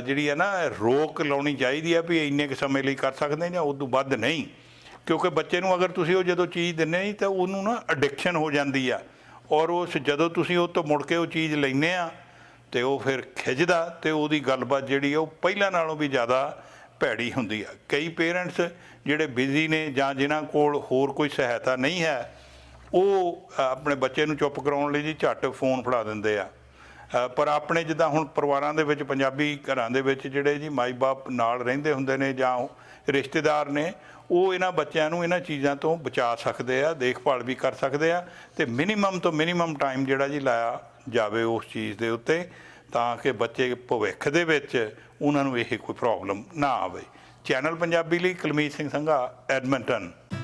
ਜਿਹੜੀ ਹੈ ਨਾ, ਰੋਕ ਲਾਉਣੀ ਚਾਹੀਦੀ ਆ ਵੀ ਇੰਨੇ ਕੁ ਸਮੇਂ ਲਈ ਕਰ ਸਕਦੇ ਜਾਂ ਉਸ ਤੋਂ ਵੱਧ ਨਹੀਂ। ਕਿਉਂਕਿ ਬੱਚੇ ਨੂੰ ਅਗਰ ਤੁਸੀਂ ਉਹ ਜਦੋਂ ਚੀਜ਼ ਦਿੰਦੇ ਨਹੀਂ, ਤਾਂ ਉਹਨੂੰ ਨਾ ਐਡਿਕਸ਼ਨ ਹੋ ਜਾਂਦੀ ਆ। ਔਰ ਉਸ ਜਦੋਂ ਤੁਸੀਂ ਉਹ ਤੋਂ ਮੁੜ ਕੇ ਉਹ ਚੀਜ਼ ਲੈਂਦੇ ਆ, ਤੇ ਉਹ ਫਿਰ ਖਿੱਚਦਾ ਤੇ ਉਹਦੀ ਗੱਲਬਾਤ ਜਿਹੜੀ ਆ, ਉਹ ਪਹਿਲਾਂ ਨਾਲੋਂ ਵੀ ਜ਼ਿਆਦਾ ਭੈੜੀ ਹੁੰਦੀ ਆ। ਕਈ ਪੇਰੈਂਟਸ ਜਿਹੜੇ ਬਿਜ਼ੀ ਨੇ ਜਾਂ ਜਿਨ੍ਹਾਂ ਕੋਲ ਹੋਰ ਕੋਈ ਸਹਾਇਤਾ ਨਹੀਂ ਹੈ, ਉਹ ਆਪਣੇ ਬੱਚੇ ਨੂੰ ਚੁੱਪ ਕਰਾਉਣ ਲਈ ਜੀ ਝੱਟ ਫੋਨ ਫੜਾ ਦਿੰਦੇ ਆ। ਪਰ ਆਪਣੇ ਜਿੱਦਾਂ ਹੁਣ ਪਰਿਵਾਰਾਂ ਦੇ ਵਿੱਚ, ਪੰਜਾਬੀ ਘਰਾਂ ਦੇ ਵਿੱਚ ਜਿਹੜੇ ਜੀ ਮਾਈ-ਬਾਪ ਨਾਲ ਰਹਿੰਦੇ ਹੁੰਦੇ ਨੇ ਜਾਂ ਰਿਸ਼ਤੇਦਾਰ ਨੇ, ਉਹ ਇਹਨਾਂ ਬੱਚਿਆਂ ਨੂੰ ਇਹਨਾਂ ਚੀਜ਼ਾਂ ਤੋਂ ਬਚਾ ਸਕਦੇ ਆ, ਦੇਖਭਾਲ ਵੀ ਕਰ ਸਕਦੇ ਆ ਤੇ ਮਿਨੀਮਮ ਤੋਂ ਮਿਨੀਮਮ ਟਾਈਮ ਜਿਹੜਾ ਜੀ ਲਾਇਆ ਜਾਵੇ ਉਸ ਚੀਜ਼ ਦੇ ਉੱਤੇ ਤਾਂ ਕਿ ਬੱਚੇ ਭਵਿੱਖ ਦੇ ਵਿੱਚ ਉਹਨਾਂ ਨੂੰ ਇਹ ਕੋਈ ਪ੍ਰੋਬਲਮ ਨਾ ਆਵੇ। ਚੈਨਲ ਪੰਜਾਬੀ ਲਈ ਕੁਲਮੀਤ ਸਿੰਘ ਸੰਘਾ, ਐਡਮਿੰਟਨ।